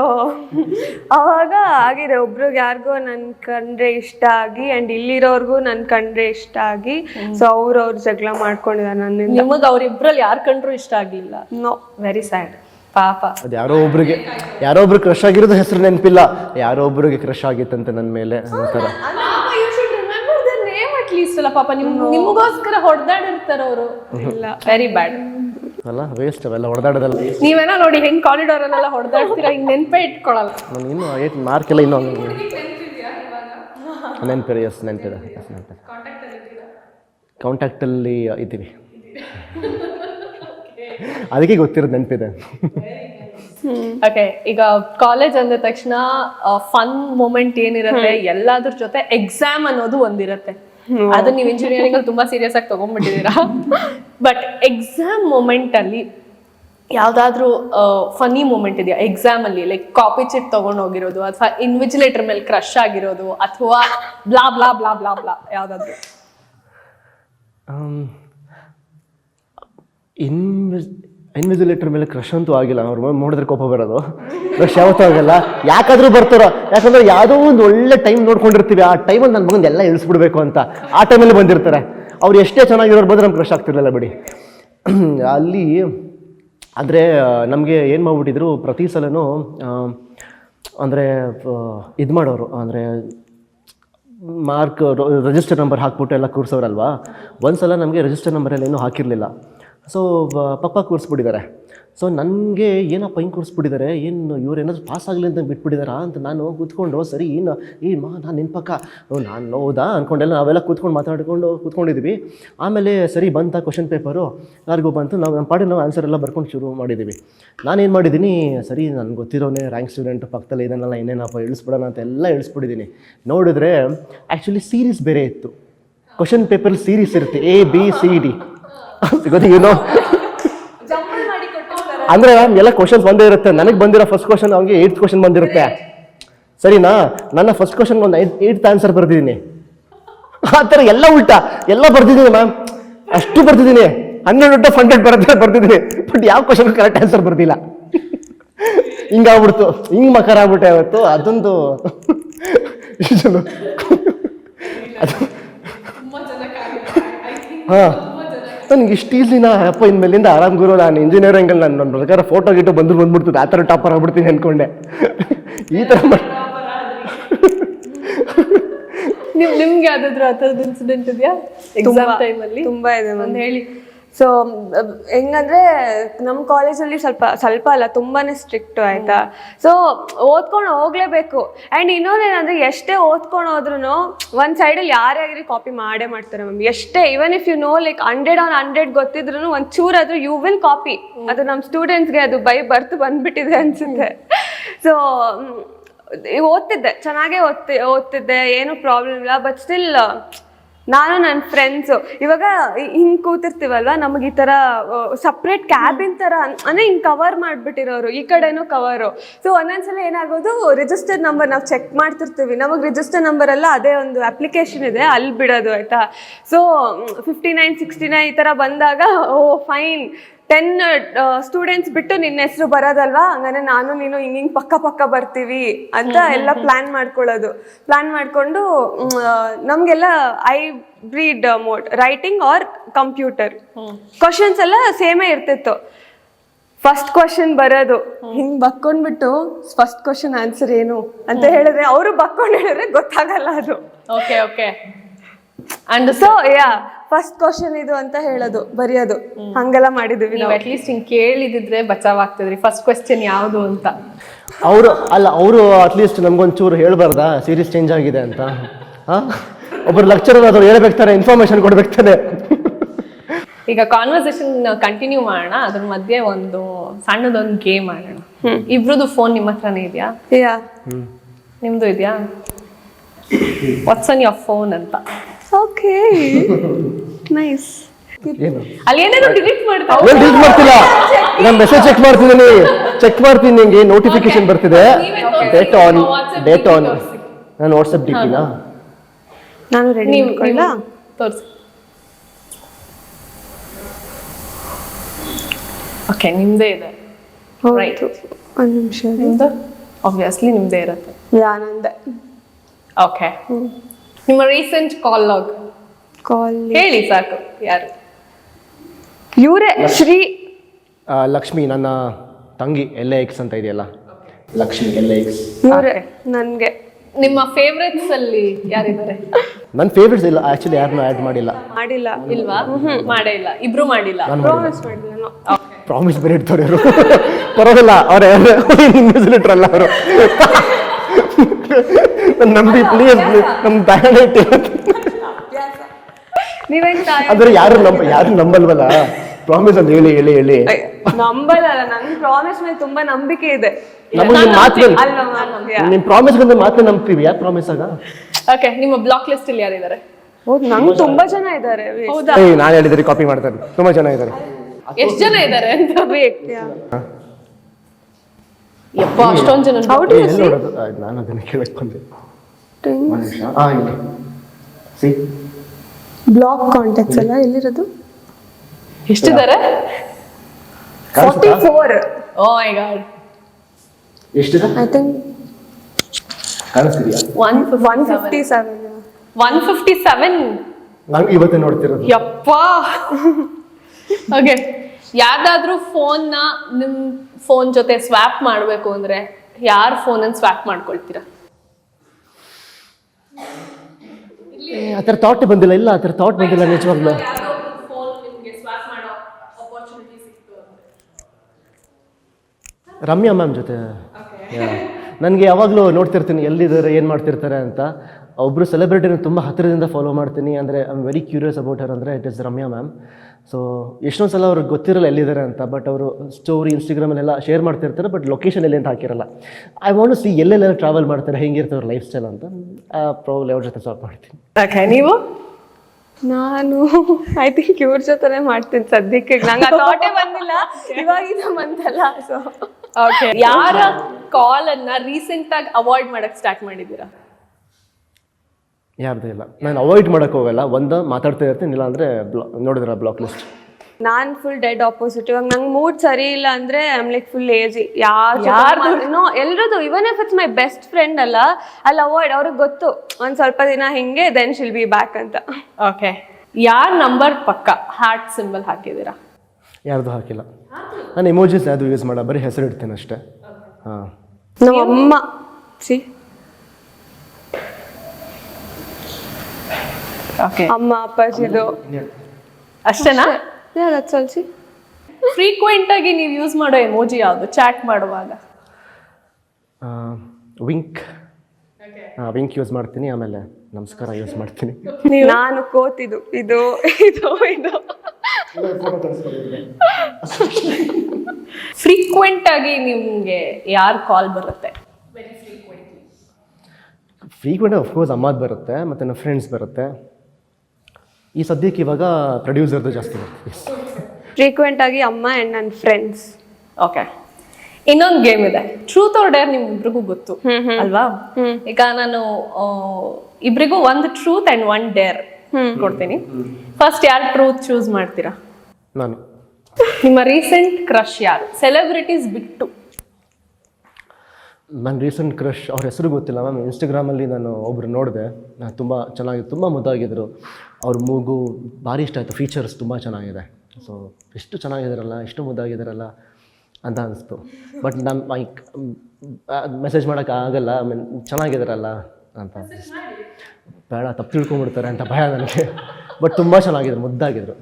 ಅವಾಗ ಆಗಿದೆ. ಒಬ್ರಿಗೆ ಯಾರಿಗೋ ನನ್ ಕಂಡ್ರೆ ಇಷ್ಟ ಆಗಿ ಅಂಡ್ ಇಲ್ಲಿರೋರ್ಗು ನನ್ ಕಂಡ್ರೆ ಇಷ್ಟ ಆಗಿ. ಸೊ ಅವ್ರವ್ರ ಜಗಳ ಮಾಡ್ಕೊಂಡಿದ್ದಾರೆ ನನ್ನ ನಿಮಗೆ ಅವ್ರಿಬ್ರಲ್ಲಿ ಯಾರ್ ಕಂಡ್ರು ಇಷ್ಟ ಆಗ್ಲಿಲ್ಲ? ನೋ ವೆರಿ ಸ್ಯಾಡ್ ಪಾಪ. ಅದು ಯಾರೋ ಒಬ್ರಿಗೆ ಯಾರೋ ಒಬ್ರು ಕ್ರಶ್ ಆಗಿರೋದು ಹೆಸರು ನೆನಪಿಲ್ಲ. ಯಾರೋ ಒಬ್ರಿಗೆ ಕ್ರಶ್ ಆಗಿತ್ತಂತೆ ನನ್ನ ಮೇಲೆ. ಅನ್ನೋ ಥರ. ಪಾಪ ನಿಮ್ ನಿಮಗೋಸ್ಕರ ಹೊಡೆದಾಡಿರ್ತಾರ ಅವರು ಇಲ್ಲ. ವೆರಿ ಬ್ಯಾಡ್ ಅಲ್ಲ ವೇಸ್ಟ್ ಅವೆಲ್ಲ ಹೊಡೆದಾಡೋದಲ್ಲ. ನೀವೇನೋ ನೋಡಿ ಹೆಂಗ್ ಕಾರಿಡಾರ್ ಅಲ್ಲೆಲ್ಲ ಹೊಡೆದಾಡ್ತೀರಾ ಹಿಂಗ್ ನೆನ್ಪೇ ಇಟ್ಕೊಳಲ್ಲ. ನಾನು ಇನ್ನೂ ಏಟ್ ಮಾರ್ಕ್ ಎಲ್ಲ ಇನ್ನೂ ನೆನಪಿದೆ ಎಸ್ ನೆನಪಿದೆ ಎಸ್ ನೆನಪಿದೆ ಕಾಂಟ್ಯಾಕ್ಟಲ್ಲಿ ಇದ್ದೀವಿ. ಅದಕ್ಕೆ ಗೊತ್ತಿರೋದು ನೆನಪಿದೆ. ಓಕೆ ಈಗ ಕಾಲೇಜ್ ಅಂದ ತಕ್ಷಣ ಫನ್ ಮೂಮೆಂಟ್ ಏನಿರುತ್ತೆ ಎಲ್ಲಾದ್ರ ಜೊತೆ ಎಕ್ಸಾಮ್ ಅನ್ನೋದು ಒಂದಿರತ್ತೆ. ಅದನ್ನ ನೀವು ಇಂಜಿನಿಯರಿಂಗ್ ಅಲ್ಲಿ ತುಂಬಾ ಸೀರಿಯಸ್ ಆಗಿ ತಗೊಂಡ್ಬಿಟ್ಟಿದ್ದೀರಾ? ಬಟ್ ಎಕ್ಸಾಮ್ ಮೂಮೆಂಟ್ ಅಲ್ಲಿ ಯಾವ್ದಾದ್ರು ಫನಿ ಮೂಮೆಂಟ್ ಇದೆಯಾ? ಎಕ್ಸಾಮ್ ಅಲ್ಲಿ ಲೈಕ್ ಕಾಪಿ ಚಿಟ್ ತಗೊಂಡ್ ಹೋಗಿರೋದು ಅಥವಾ ಇನ್ವಿಜಿಲೇಟರ್ ಮೇಲೆ ಕ್ರಶ್ ಆಗಿರೋದು ಅಥವಾ blah blah blah blah blah ಯಾವ್ದಾದ್ರು? ಇನ್ವಿಸ್ ಇನ್ವಿಜಿಲೇಟರ್ ಮೇಲೆ ಕ್ರಶ್ ಅಂತೂ ಆಗಿಲ್ಲ. ಅವ್ರು ನೋಡಿದ್ರೆ ಕೋಪ ಬರೋದು. ಕ್ರಶ್ ಯಾವತ್ತೂ ಆಗಲ್ಲ. ಯಾಕಾದ್ರೂ ಬರ್ತಾರೋ. ಯಾಕಂದ್ರೆ ಯಾವುದೋ ಒಂದು ಒಳ್ಳೆ ಟೈಮ್ ನೋಡ್ಕೊಂಡಿರ್ತೀವಿ. ಆ ಟೈಮಲ್ಲಿ ನನ್ನ ಮಗನ ಎಲ್ಲ ಇಳಿಸ್ಬಿಡ್ಬೇಕು ಅಂತ. ಆ ಟೈಮಲ್ಲಿ ಬಂದಿರ್ತಾರೆ. ಅವ್ರು ಎಷ್ಟೇ ಚೆನ್ನಾಗಿರೋರು ಬಂದ್ರೆ (clears throat) ನಮ್ಗೆ ಕ್ರಶ್ ಆಗ್ತಿರಲಿಲ್ಲ ಬಿಡಿ. ಅಲ್ಲಿ ಆದರೆ ನಮಗೆ ಏನು ಮಾಡ್ಬಿಟ್ಟಿದ್ರು, ಪ್ರತಿ ಸಲನೂ ಅಂದರೆ ಇದು ಮಾಡೋರು. ಅಂದರೆ, ಮಾರ್ಕ್ ರಿಜಿಸ್ಟರ್ ನಂಬರ್ ಹಾಕ್ಬಿಟ್ಟು ಎಲ್ಲ ಕೂರಿಸೋರಲ್ವಾ? ಒಂದು ಸಲ ನಮಗೆ ರಿಜಿಸ್ಟರ್ ನಂಬರಲ್ಲಿ ಏನೂ ಹಾಕಿರಲಿಲ್ಲ. ಸೊ ಪಪ್ಪ ಕೂರಿಸ್ಬಿಟ್ಟಿದ್ದಾರೆ ಸೊ ನನಗೆ ಏನಪ್ಪ ಹಿಂಗೆ ಕೂರಿಸ್ಬಿಟ್ಟಿದ್ದಾರೆ ಏನು ಇವ್ರು ಏನಾದರೂ ಪಾಸ್ ಆಗಲಿ ಅಂತ ಬಿಟ್ಬಿಟ್ಟಿದಾರಾ ಅಂತ ನಾನು ಕೂತ್ಕೊಂಡು ಸರಿ ಏನು ಈ ಮಾ, ನಾನು ನಿನ್ನ ಪಕ್ಕ. ನಾನು ಹೌದಾ ಅಂದ್ಕೊಂಡೆಲ್ಲ ನಾವೆಲ್ಲ ಕೂತ್ಕೊಂಡು ಮಾತಾಡ್ಕೊಂಡು ಕೂತ್ಕೊಂಡಿದ್ದೀವಿ ಆಮೇಲೆ, ಸರಿ, ಬಂತ ಕ್ವಶನ್ ಪೇಪರು ಯಾರಿಗೂ ಬಂತು, ನಾವು ನಮ್ಮ ಪಾಡಿ ನಾವು ಆನ್ಸರ್ ಎಲ್ಲ ಬರ್ಕೊಂಡು ಶುರು ಮಾಡಿದ್ದೀವಿ ನಾನೇನು ಮಾಡಿದ್ದೀನಿ ಸರಿ, ನನಗೆ ಗೊತ್ತಿರೋನೇ ರ್ಯಾಂಕ್ ಸ್ಟೂಡೆಂಟ್ ಪಕ್ಕದಲ್ಲಿ ಇದನ್ನೆಲ್ಲ ಏನೇನಪ್ಪ ಇಳಿಸ್ಬಿಡೋಣ ಅಂತ ಎಲ್ಲ ಇಳಿಸ್ಬಿಟ್ಟಿದ್ದೀನಿ ನೋಡಿದ್ರೆ ಆ್ಯಕ್ಚುಲಿ ಸೀರೀಸ್ ಬೇರೆ ಇತ್ತು. ಕ್ವಶನ್ ಪೇಪರ್ ಸೀರೀಸ್ ಇರುತ್ತೆ ಎ ಬಿ ಸಿ ಡಿ (laughs) ಮಾಡಿ ಕೊಟ್ಟಿರ್ತಾರೆ. ಅಂದ್ರೆ ಮ್ಯಾಮ್ ಎಲ್ಲ ಕ್ವಶನ್ಸ್ ಬಂದೇ ಇರುತ್ತೆ. ನನಗೆ ಬಂದಿರೋ ಫಸ್ಟ್ ಕ್ವಶನ್ ಅವ್ನಿಗೆ ಏಯ್ಟ್ ಕ್ವಶನ್ ಬಂದಿರುತ್ತೆ. ಸರಿನಾ? ನನ್ನ ಫಸ್ಟ್ ಕ್ವಶನ್ ಒಂದು ಏಟ್ ಆನ್ಸರ್ ಬರ್ದಿದ್ದೀನಿ. ಆ ಥರ ಎಲ್ಲ ಉಲ್ಟಾ. ಎಲ್ಲ ಬರ್ದಿದ್ದೀನಿ ಮ್ಯಾಮ್ ಅಷ್ಟು ಬರ್ತಿದ್ದೀನಿ ಹನ್ನೆರಡು ಔಟ್ ಆಫ್ ಹಂಡ್ರೆಡ್ ಬರುತ್ತೆ ಬರ್ತಿದ್ದೀನಿ ಬಟ್ ಯಾವ ಕ್ವಶನ್ ಕರೆಕ್ಟ್ ಆನ್ಸರ್ ಬರ್ದಿಲ್ಲ. ಹಿಂಗಾಗ್ಬಿಡ್ತು ಹಿಂಗೆ ಮಕರ ಆಗ್ಬಿಟ್ಟೆ ಅವತ್ತು. ಅದೊಂದು (laughs) ಹಾಂ ಅದು ಹಾ. ನನಗೆ ಇಷ್ಟು ಈಸಿನ ಅಪ್ಪ ಇನ್ಮೇಲಿಂದ ಆರಾಮ್ ಗುರು ನಾನು ಇಂಜಿನಿಯರಿಂಗ್ ನಾನು ನನ್ನ ಪ್ರಕಾರ ಫೋಟೋ ಗಿಟ್ಟು ಬಂದ್ರು ಬಂದ್ಬಿಡ್ತದೆ. ಆ ಥರ ಟಾಪರ್ ಆಗ್ಬಿಡ್ತೀನಿ ಅನ್ಕೊಂಡೆ. ಈ ಥರ ಮಾಡಿ ನಿಮ್ಗೆ ಯಾವ್ದಾದ್ರು ಆ ಥರದ ಇನ್ಸಿಡೆಂಟ್ ಇದೆಯಾ? ಎಕ್ಸಾಮ್ ಟೈಮಲ್ಲಿ ತುಂಬಾ ಇದೆ ಒಂದು ಹೇಳಿ. ಸೊ ಹೆಂಗಂದ್ರೆ ನಮ್ಮ ಕಾಲೇಜಲ್ಲಿ ಸ್ವಲ್ಪ ಸ್ವಲ್ಪ ಅಲ್ಲ, ತುಂಬಾನೇ ಸ್ಟ್ರಿಕ್ಟ್ ಆಯ್ತಾ? ಸೊ ಓದ್ಕೊಂಡು ಹೋಗ್ಲೇಬೇಕು. ಅಂಡ್ ಇನ್ನೊಂದೇನಂದ್ರೆ ಎಷ್ಟೇ ಓದ್ಕೊಂಡು ಹೋದ್ರು ಒಂದು ಸೈಡಲ್ಲಿ ಯಾರೇ ಆಗಿರಿ ಕಾಪಿ ಮಾಡೇ ಮಾಡ್ತಾರೆ ಮ್ಯಾಮ್ ಎಷ್ಟೇ even if you know like hundred on hundred ಗೊತ್ತಿದ್ರು ಒಂದು ಚೂರಾದರೂ ಯು ವಿಲ್ ಕಾಪಿ ಅದು ನಮ್ಮ ಸ್ಟೂಡೆಂಟ್ಸ್ಗೆ ಅದು ಬೈ ಬರ್ತು, ಬಂದ್ಬಿಟ್ಟಿದೆ ಅನ್ಸುತ್ತೆ. ಸೊ ಓದ್ತಿದ್ದೆ. ಚೆನ್ನಾಗೇ ಓದ್ತಿ, ಓದ್ತಿದ್ದೆ, ಏನು ಪ್ರಾಬ್ಲಮ್ ಇಲ್ಲ. ಬಟ್ ಸ್ಟಿಲ್ ನಾನು ನನ್ನ ಫ್ರೆಂಡ್ಸು ಇವಾಗ ಹಿಂಗ್ ಕೂತಿರ್ತೀವಲ್ವ? ನಮಗೆ ಈ ಥರ ಸಪ್ರೇಟ್ ಕ್ಯಾಬಿನ್ ಅನ್- ಅಂದ್ರೆ ಹಿಂಗ್ ಕವರ್ ಮಾಡ್ಬಿಟ್ಟಿರೋರು. ಈ ಕಡೆನೂ ಕವರು ಸೊ ಒಂದೊಂದ್ಸಲ ಏನಾಗೋದು ರಿಜಿಸ್ಟರ್ ನಂಬರ್ ನಾವು ಚೆಕ್ ಮಾಡ್ತಿರ್ತೀವಿ. ನಮಗೆ ರಿಜಿಸ್ಟರ್ ನಂಬರ್ ಎಲ್ಲ ಅದೇ ಒಂದು ಅಪ್ಲಿಕೇಶನ್ ಇದೆ. ಅಲ್ಲಿ ಬಿಡೋದು, ಆಯ್ತಾ? So fifty nine sixty nine ಈ ಥರ ಬಂದಾಗ, ಓ ಫೈನ್ ಟೆನ್ ಸ್ಟೂಡೆಂಟ್ಸ್ ಬಿಟ್ಟು ನಿನ್ನ ಹೆಸರು ಬರೋದಲ್ವಾ? ಹಂಗಾನೆ ನಾನು ನೀನು ಹಿಂಗೆ ಹಿಂಗೆ ಪಕ್ಕ ಪಕ್ಕ ಬರ್ತೀವಿ ಅಂತ ಎಲ್ಲ ಪ್ಲಾನ್ ಮಾಡ್ಕೊಳ್ಳೋದು. ಪ್ಲಾನ್ ಮಾಡ್ಕೊಂಡು ನಮಗೆಲ್ಲ hybrid mode writing or computer questions ಎಲ್ಲ ಸೇಮೇ ಇರ್ತಿತ್ತು. ಫಸ್ಟ್ ಕ್ವಶನ್ ಬರೋದು. ಹಿಂಗ್ ಬಕ್ಕೊಂಡ್ಬಿಟ್ಟು ಫಸ್ಟ್ ಕ್ವಶನ್ ಆನ್ಸರ್ ಏನು? ಅಂತ ಹೇಳಿದ್ರೆ ಅವರು ಬಕ್ಕೊಂಡು ಹೇಳಿದ್ರೆ ಗೊತ್ತಾಗಲ್ಲ ಅದು. Okay okay so yeah first question ಇದು ಅಂತ ಹೇಳೋದು ಬರೆಯೋದು. ಹಂಗೆಲ್ಲ ಮಾಡಿದ್ವಿ ನೀವು. ಅಟ್ಲೀಸ್ಟ್ ಹಿಂಗೆ ಕೇಳಿದಿದ್ರೆ ಬಚಾವ್ ಆಗ್ತದ್ರಿ ಫಸ್ಟ್ ಕ್ವಶನ್ ಯಾವುದು ಅಂತ? ಅವರು ಅಲ್ಲ ಅವರು ಅಟ್ಲೀಸ್ಟ್ ನಮ್ಗೊಂಚೂರು ಹೇಳ್ಬಾರ್ದಾ? ಸೀರೀಸ್ ಚೇಂಜ್ ಆಗಿದೆ ಅಂತ. ಒಬ್ಬರು ಲೆಕ್ಚರರ್ ಆದವ್ರು ಹೇಳ್ಬೇಕಾರೆ ಇನ್ಫಾರ್ಮೇಶನ್ ಕೊಡ್ಬೇಕಾರೆ ಈಗ ಕಾನ್ವರ್ಸೇಷನ್ ಕಂಟಿನ್ಯೂ ಮಾಡೋಣ. ಅದ್ರ ಮಧ್ಯೆ ಒಂದು ಸಣ್ಣದೊಂದು ಗೇಮ್ ಆಡೋಣ ಇಬ್ರದ್ದು ಫೋನ್ ನಿಮ್ಮ ಹತ್ರನೇ ಇದೆಯಾ? ಯಾ ನಿಮ್ದು ಇದೆಯಾ? ವಾಟ್ಸ್ ಆನ್ ಯೋರ್ ಫೋನ್ ಅಂತ? ಓಕೆ. (laughs) ನೈಸ್ ಅಲ್ಲಿ ಏನೇನೋ ಡಿಲೀಟ್ ಮಾಡ್ತಾ ಏನ್ ಡಿಲೀಟ್ ಮಾಡ್ತಿಲ್ಲ ನಾನು ಮೆಸೇಜ್ ಚೆಕ್ ಮಾಡ್ತಿದ್ದೀನಿ ಚೆಕ್ ಮಾಡ್ತೀನಿ ನಿಂಗೆ ನೋಟಿಫಿಕೇಶನ್ ಬರ್ತಿದೆ. ಡೇಟ್ ಆನ್ ಡೇಟ್ ಆನ್ ನಾನು ವಾಟ್ಸಪ್ ಡಿಪಿನಾ ನಾನು ರೆಡಿ ನೀವು ಮಾಡ್ಕೊಳ್ಳ ತೋರಿಸಿ. ಓಕೆ ನಿಮ್ದೇ ಇದೆ. Right. ಹೌದು ಒಂದು ನಿಮಿಷ. ನಿಮ್ದು? ಆಬ್ವಿಯಸ್ಲಿ ನಿಮ್ದೇ ಇರುತ್ತೆ. ಯಾ ನಂದೆ. ಓಕೆ ನಿಮ್ಮ ರೀಸೆಂಟ್ ಕಾಲ್ ಲಾಗ್ ಕಾಲ್ ಹೇಳಿ ಸಾಕು ಯಾರು? ಇವರೇ ಶ್ರೀ ಆ, ಲಕ್ಷ್ಮಿ ನನ್ನ ತಂಗಿ ಎಲ್ ಎಕ್ಸ್ ಅಂತ ಇದೆಯಲ್ಲ? ಲಕ್ಷ್ಮಿ ಎಲ್ ಎಕ್ಸ್ ಇವರೇ ನನ್ಗೆ. ನಿಮ್ಮ ಫೇವ್ರೆಟ್ಸ್ ಅಲ್ಲಿ ಯಾರಿದ್ದಾರೆ? ನನ್ನ ಫೇವ್ರೆಟ್ಸ್ ಇಲ್ಲ ಆಕ್ಚುಲಿ ಯಾರನ್ನೂ ಆ್ಯಡ್ ಮಾಡಿಲ್ಲ. ಮಾಡಿಲ್ಲ. ಇಲ್ವಾ? ಮಾಡೇ ಇಲ್ಲ ಇಬ್ರು ಮಾಡಿಲ್ಲ. ಪ್ರಾಮಿಸ್ ಮಾಡಿಲ್ಲ. ನಾನು. ಪ್ರಾಮಿಸ್ ಬೇರೆ ಇಡ್ತಾರೆ ಅವರು ಪರವಾಗಿಲ್ಲ ಅವ್ರೆ ನ್ಯೂಸ್ ಲಿಟ್ರಲ್ಲ ಅವರು. ನಂಬಿ ಪ್ಲೀಸ್ ನಮ್ಮ ಬ್ಯಾನ್ ಇಟ್ಟು ನೀವೇನ್ ತಾಯಿ? ಅಂದ್ರೆ ಯಾರು ನಂಬ ಯಾರು ನಂಬಲ್ವಲ್ಲ? ಪ್ರಾಮಿಸ್ ಅಂತ ಹೇಳಿ ಹೇಳಿ ಹೇಳಿ. ನಂಬಲ್ಲ ನನ್ ಪ್ರಾಮಿಸ್ ಮೇಲೆ ತುಂಬಾ ನಂಬಿಕೆ ಇದೆ. ನಮಗೆ ಮಾತ್ರ ಮಾತು ಅಲ್ವಾ? Yeah. ನಿಮ್ಮ ಪ್ರಾಮಿಸ್ ಬಂದ್ರೆ ಮಾತ್ರ ನಂಬ್ತೀವಿ ಯಾಕೆ ಪ್ರಾಮಿಸ್ ಆಗ? ಓಕೆ ನಿಮ್ಮ ಬ್ಲಾಕ್ ಲಿಸ್ಟ್ ಅಲ್ಲಿ ಯಾರಿದ್ದಾರೆ? ಹೌದು ನಂಗೆ ತುಂಬಾ ಜನ ಇದ್ದಾರೆ ಹೌದಾ? ಏಯ್ ನಾನು ಹೇಳಿದ್ರೆ ಕಾಪಿ ಮಾಡ್ತಾರೆ ತುಂಬಾ ಜನ ಇದ್ದಾರೆ. ಎಷ್ಟು ಜನ ಇದ್ದಾರೆ ಅಂತ. ಯಪ್ಪ ಅಷ್ಟೊಂದ್ ಜನ How do you see? ನಾನು ಅದನ್ನ ಕೇಳಕ್ ಬಂದೆ. ಸಿ ಬ್ಲಾಕ್ ಕಾಂಟ್ಯಾಕ್ಟ್ಸ್ ಅಲ್ಲ ಎಲ್ಲಿರೋದು? ಎಷ್ಟಿದ್ದಾರೆ? Forty four oh my god ಎಷ್ಟಿದೆ? I think ಕಾಣಿಸ್ತಿದ್ಯಾ one one fifty seven one fifty seven ನಂಗೆ ಇವತ್ತೇ ನೋಡ್ತಿರೋದು. ಯಪ್ಪ! ಓಕೆ ಯಾವ್ದಾದ್ರೂ ಫೋನ್ನ ನಿಮ್ ಫೋನ್ ಜೊತೆ ಸ್ವ್ಯಾಪ್ ಮಾಡ್ಬೇಕು ಅಂದ್ರೆ ಯಾರ ಫೋನ್ ಸ್ವಾಪ್ ಸ್ವ್ಯಾಪ್ ಮಾಡ್ಕೊಳ್ತೀರಾ? ಆ ಥರ ಥಾಟ್ ಬಂದಿಲ್ಲ ಇಲ್ಲ ಆ ಥರ ಥಾಟ್ ಬಂದಿಲ್ಲ ನಿಜವಾಗ್ಲೂ. ರಮ್ಯಾ ಮ್ಯಾಮ್ ಜೊತೆ. ನನಗೆ ಯಾವಾಗಲೂ ನೋಡ್ತಿರ್ತೀನಿ ಎಲ್ಲಿದ್ದಾರೆ ಏನು ಮಾಡ್ತಿರ್ತಾರೆ ಅಂತ. ಒಬ್ಬರು ಸೆಲೆಬ್ರಿಟಿನ ತುಂಬ ಹತ್ತಿರದಿಂದ ಫಾಲೋ ಮಾಡ್ತೀನಿ ಅಂದರೆ I am very curious about her ಅಂದರೆ it is Ramya ma'am so ಎಷ್ಟೊಂದು ಸಲ ಅವ್ರಿಗೆ ಗೊತ್ತಿರಲ್ಲ ಎಲ್ಲಿದ್ದಾರೆ ಅಂತ ಬಟ್ ಅವರು ಸ್ಟೋರಿ ಇನ್ಸ್ಟಾಗ್ರಾಮಲ್ಲೆಲ್ಲ ಶೇರ್ ಮಾಡ್ತಿರ್ತಾರೆ ಬಟ್ ಲೊಕೇಶನ್ ಎಲ್ಲಿ ಅಂತ ಹಾಕಿರಲ್ಲ. ಐ ವಾಂಟ್ ಸಿ ಎಲ್ಲೆಲ್ಲ ಟ್ರಾವೆಲ್ ಮಾಡ್ತಾರೆ ಹೆಂಗಿರ್ತಾರೆ ಅವ್ರ ಲೈಫ್ ಸ್ಟೈಲ್ ಅಂತ ಪ್ರಾಬ್ಲಮ್ ಅವ್ರ ಜೊತೆ ಸಾಲ್ವ್ ಮಾಡ್ತೀನಿ. ಓಕೆ ನೀವು? ನಾನು ಐ ಥಿಂಕ್ ಇವ್ರ ಜೊತೆನೆ ಮಾಡ್ತೀನಿ ಸದ್ಯಕ್ಕೆ. ನಂಗೆ ಆ ಥಾಟೇ ಬಂದಿಲ್ಲ. ಇವಾಗಿನ ಬಂತಲ್ಲ ಸೊ ಓಕೆ ಯಾರ ಕಾಲ್ ಅನ್ನ ರೀಸೆಂಟ್ ಆಗಿ ಅವಾಯ್ಡ್ ಮಾಡಕ್ ಸ್ಟಾರ್ಟ್ ಮಾಡಿದ್ದೀರಾ? ಯಾರ್ದು ಇಲ್ಲ. ನಾನು ಅವಾಯ್ಡ್ ಮಾಡೋಕ್ಕೆ ಹೋಗಲ್ಲ. ಒಂದು ಮಾತಾಡ್ತಾ ಇರ್ತೀನಿ ಇಲ್ಲ ಅಂದರೆ ಬ್ಲಾ ನೋಡಿದ್ರ ಬ್ಲಾಕ್ ಲಿಸ್ಟ್ ನಾನ್ ಫುಲ್ ಡೆಡ್ ಆಪೋಸಿಟ್ ಇವಾಗ ನಂಗೆ ಮೂಡ್ ಸರಿ ಇಲ್ಲ ಅಂದ್ರೆ ಐಮ್ ಲೈಕ್ ಫುಲ್ ಲೇಜಿ ಯಾರು ಯಾರ್ದು? No ಎಲ್ರದ್ದು even if it's my best friend ಅಲ್ಲ ಅಲ್ಲಿ ಅವಾಯ್ಡ್ ಅವ್ರಿಗೆ ಗೊತ್ತು. ಒಂದ್ ಸ್ವಲ್ಪ ದಿನ ಹಿಂಗೆ ದೆನ್ ಶಿಲ್ ಬಿ ಬ್ಯಾಕ್ ಅಂತ. ಓಕೆ ಯಾರ ನಂಬರ್ ಪಕ್ಕ? ಹಾರ್ಟ್ ಸಿಂಬಲ್ ಹಾಕಿದ್ದೀರಾ? ಯಾರ್ದು ಹಾಕಿಲ್ಲ. ನಾನು ಇಮೋಜಿಸ್ ಯಾವುದು ಯೂಸ್ ಮಾಡೋ ಬರೀ ಹೆಸರು ಇಡ್ತೇನೆ ಅಷ್ಟೇ. ಹಾಂ. ನಮ್ಮ ಅಮ್ಮ ಸಿ. ಓಕೆ ಅಮ್ಮ ಅಪ್ಪಾಜಿದು ಅಷ್ಟೇನಾ? ಯಾರು ಸಲ್ಸಿ ಫ್ರೀಕ್ವೆಂಟ್ ಆಗಿ ನೀವು ಯೂಸ್ ಮಾಡೋ ಎಮೋಜಿ ಯಾವುದು? ಚಾಟ್ ಮಾಡುವಾಗ. ವಿಂಕ್ ಹಾಂ ವಿಂಕ್ ಯೂಸ್ ಮಾಡ್ತೀನಿ ಆಮೇಲೆ ನಮಸ್ಕಾರ ಯೂಸ್ ಮಾಡ್ತೀನಿ. ನಾನು ಕೋತಿದು ಇದು ಇದು ಇದು. ಫ್ರೀಕ್ವೆಂಟ್ ಆಗಿ ನಿಮಗೆ ಯಾರ್ ಕಾಲ್ ಬರುತ್ತೆ? ಫ್ರೀಕ್ವೆಂಟ್ ಅಫ್ಕೋರ್ಸ್ ಅಮ್ಮದು ಬರುತ್ತೆ ಮತ್ತು ನನ್ನ ಫ್ರೆಂಡ್ಸ್ ಬರುತ್ತೆ. ಈ ಸದ್ಯಕ್ಕೆ ಇವಾಗ ಪ್ರೊಡ್ಯೂಸರ್ದು ಜಾಸ್ತಿ ಫ್ರೀಕ್ವೆಂಟ್ ಆಗಿ ಅಮ್ಮ ಅಂಡ್ ನನ್ನ ಫ್ರೆಂಡ್ಸ್ ಓಕೆ ಇನ್ನೊಂದು ಗೇಮ್ ಇದೆ. ಟ್ರೂತ್ ಆರ್ ಡೇರ್ ನಿಮ್ ಇಬ್ರಿಗೂ ಗೊತ್ತು ಅಲ್ವಾ? ಈಗ ನಾನು ಆ, ಇಬ್ರಿಗೂ ಒಂದು ಟ್ರೂತ್ ಅಂಡ್ ಒನ್ ಡೇರ್ ಕೊಡ್ತೀನಿ. ಫಸ್ಟ್ ಯಾರು ಟ್ರೂತ್ ಚೂಸ್ ಮಾಡ್ತೀರಾ? ನಾನು. ನಿಮ್ಮ ರೀಸೆಂಟ್ ಕ್ರಶ್ ಯಾರು? ಸೆಲೆಬ್ರಿಟೀಸ್ ಬಿಟ್ಟು. ನನ್ನ ರೀಸೆಂಟ್ ಕ್ರಶ್ ಅವ್ರ ಹೆಸರು ಗೊತ್ತಿಲ್ಲ ಮ್ಯಾಮ್. ಇನ್ಸ್ಟಾಗ್ರಾಮಲ್ಲಿ ನಾನು ಒಬ್ರು ನೋಡಿದೆ. ನಾನು ತುಂಬ ಚೆನ್ನಾಗಿ ತುಂಬ ಮುದ್ದಾಗಿದ್ದರು ಅವ್ರ ಮೂಗು ಭಾರಿ ಇಷ್ಟ ಆಯಿತು. ಫೀಚರ್ಸ್ ತುಂಬ ಚೆನ್ನಾಗಿದೆ. ಸೊ ಎಷ್ಟು ಚೆನ್ನಾಗಿದ್ದಾರಲ್ಲ ಎಷ್ಟು ಮುದ್ದಾಗಿದ್ದಾರಲ್ಲ ಅಂತ ಅನಿಸ್ತು. ಬಟ್ ನಾನು ಲೈಕ್ ಮೆಸೇಜ್ ಮಾಡೋಕ್ಕಾಗಲ್ಲ ಐ ಮೀನ್ ಚೆನ್ನಾಗಿದ್ದಾರಲ್ಲ ಅಂತ. ಬೇಡ ತಪ್ಪು ತಿಳ್ಕೊಂಬಿಡ್ತಾರೆ ಅಂತ ಭಯ ನನಗೆ. ಬಟ್ ತುಂಬ ಚೆನ್ನಾಗಿದ್ರು ಮುದ್ದಾಗಿದ್ರು.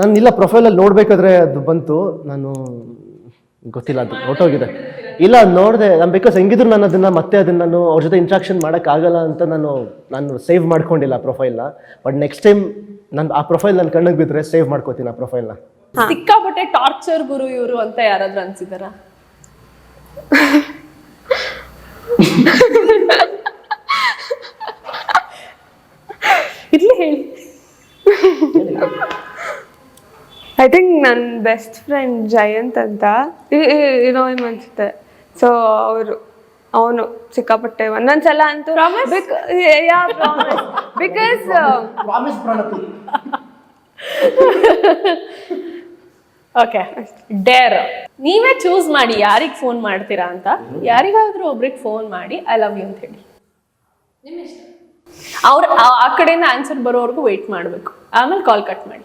ನಾನು ಇಲ್ಲ ಪ್ರೊಫೈಲಲ್ಲಿ ನೋಡಬೇಕಾದ್ರೆ ಅದು ಬಂತು. ನಾನು ಗೊತ್ತಿಲ್ಲ ಅದು ಹೊರಟೋಗಿದೆ ಇಲ್ಲ ನೋಡಿದೆ. ನಾನು ಬಿಕಾಸ್ ಹೆಂಗಿದ್ರು ನಾನು ಅದನ್ನು ಮತ್ತೆ ಅದನ್ನು ನಾನು ಅವ್ರ ಜೊತೆ ಇಂಟ್ರಾಕ್ಷನ್ ಮಾಡೋಕ್ಕಾಗಲ್ಲ ಅಂತ ನಾನು ನಾನು ಸೇವ್ ಮಾಡ್ಕೊಂಡಿಲ್ಲ ಪ್ರೊಫೈಲ್ನ ಬಟ್ ನೆಕ್ಸ್ಟ್ ಟೈಮ್ ನಾನು ಆ ಪ್ರೊಫೈಲ್ ನನ್ನ ಕಣ್ಣಿಗೆ ಬಿದ್ದರೆ ಸೇವ್ ಮಾಡ್ಕೋತೀನಿ ಆ ಪ್ರೊಫೈಲ್ನ ಸಿಕ್ಕಾಪಟ್ಟೆ ಟಾರ್ಚರ್ ಗುರು ಇವರು ಅಂತ ಯಾರಾದ್ರೂ ಅನ್ಸಿದಾರ? ಇರ್ಲಿ ಹೇಳಿ. ಐ ಥಿಂಕ್ ನನ್ನ ಬೆಸ್ಟ್ ಫ್ರೆಂಡ್ ಜಯಂತ್ ಅಂತ. ಏನೋ ಅನ್ಸುತ್ತೆ. ಸೊ ಅವರು ಅವನು ಸಿಕ್ಕಾಪಟ್ಟೆ ಒಂದೊಂದ್ಸಲ ಅಂತೂ ಬಿಕಾಸ್ ಓಕೆ ಡೇರ್ ನೀವೇ ಚೂಸ್ ಮಾಡಿ ಯಾರಿಗೆ ಫೋನ್ ಮಾಡ್ತೀರಾ ಅಂತ. ಯಾರಿಗಾದ್ರೂ ಒಬ್ರಿಗೆ ಫೋನ್ ಮಾಡಿ ಐ ಲವ್ ಯು ಅಂತ ಹೇಳಿ ಅವ್ರ ಆ- ಆ ಕಡೆಯಿಂದ ಆನ್ಸರ್ ಬರೋವರೆಗೂ ವೆಯ್ಟ್ ಮಾಡಬೇಕು. ಆಮೇಲೆ ಕಾಲ್ ಕಟ್ ಮಾಡಿ.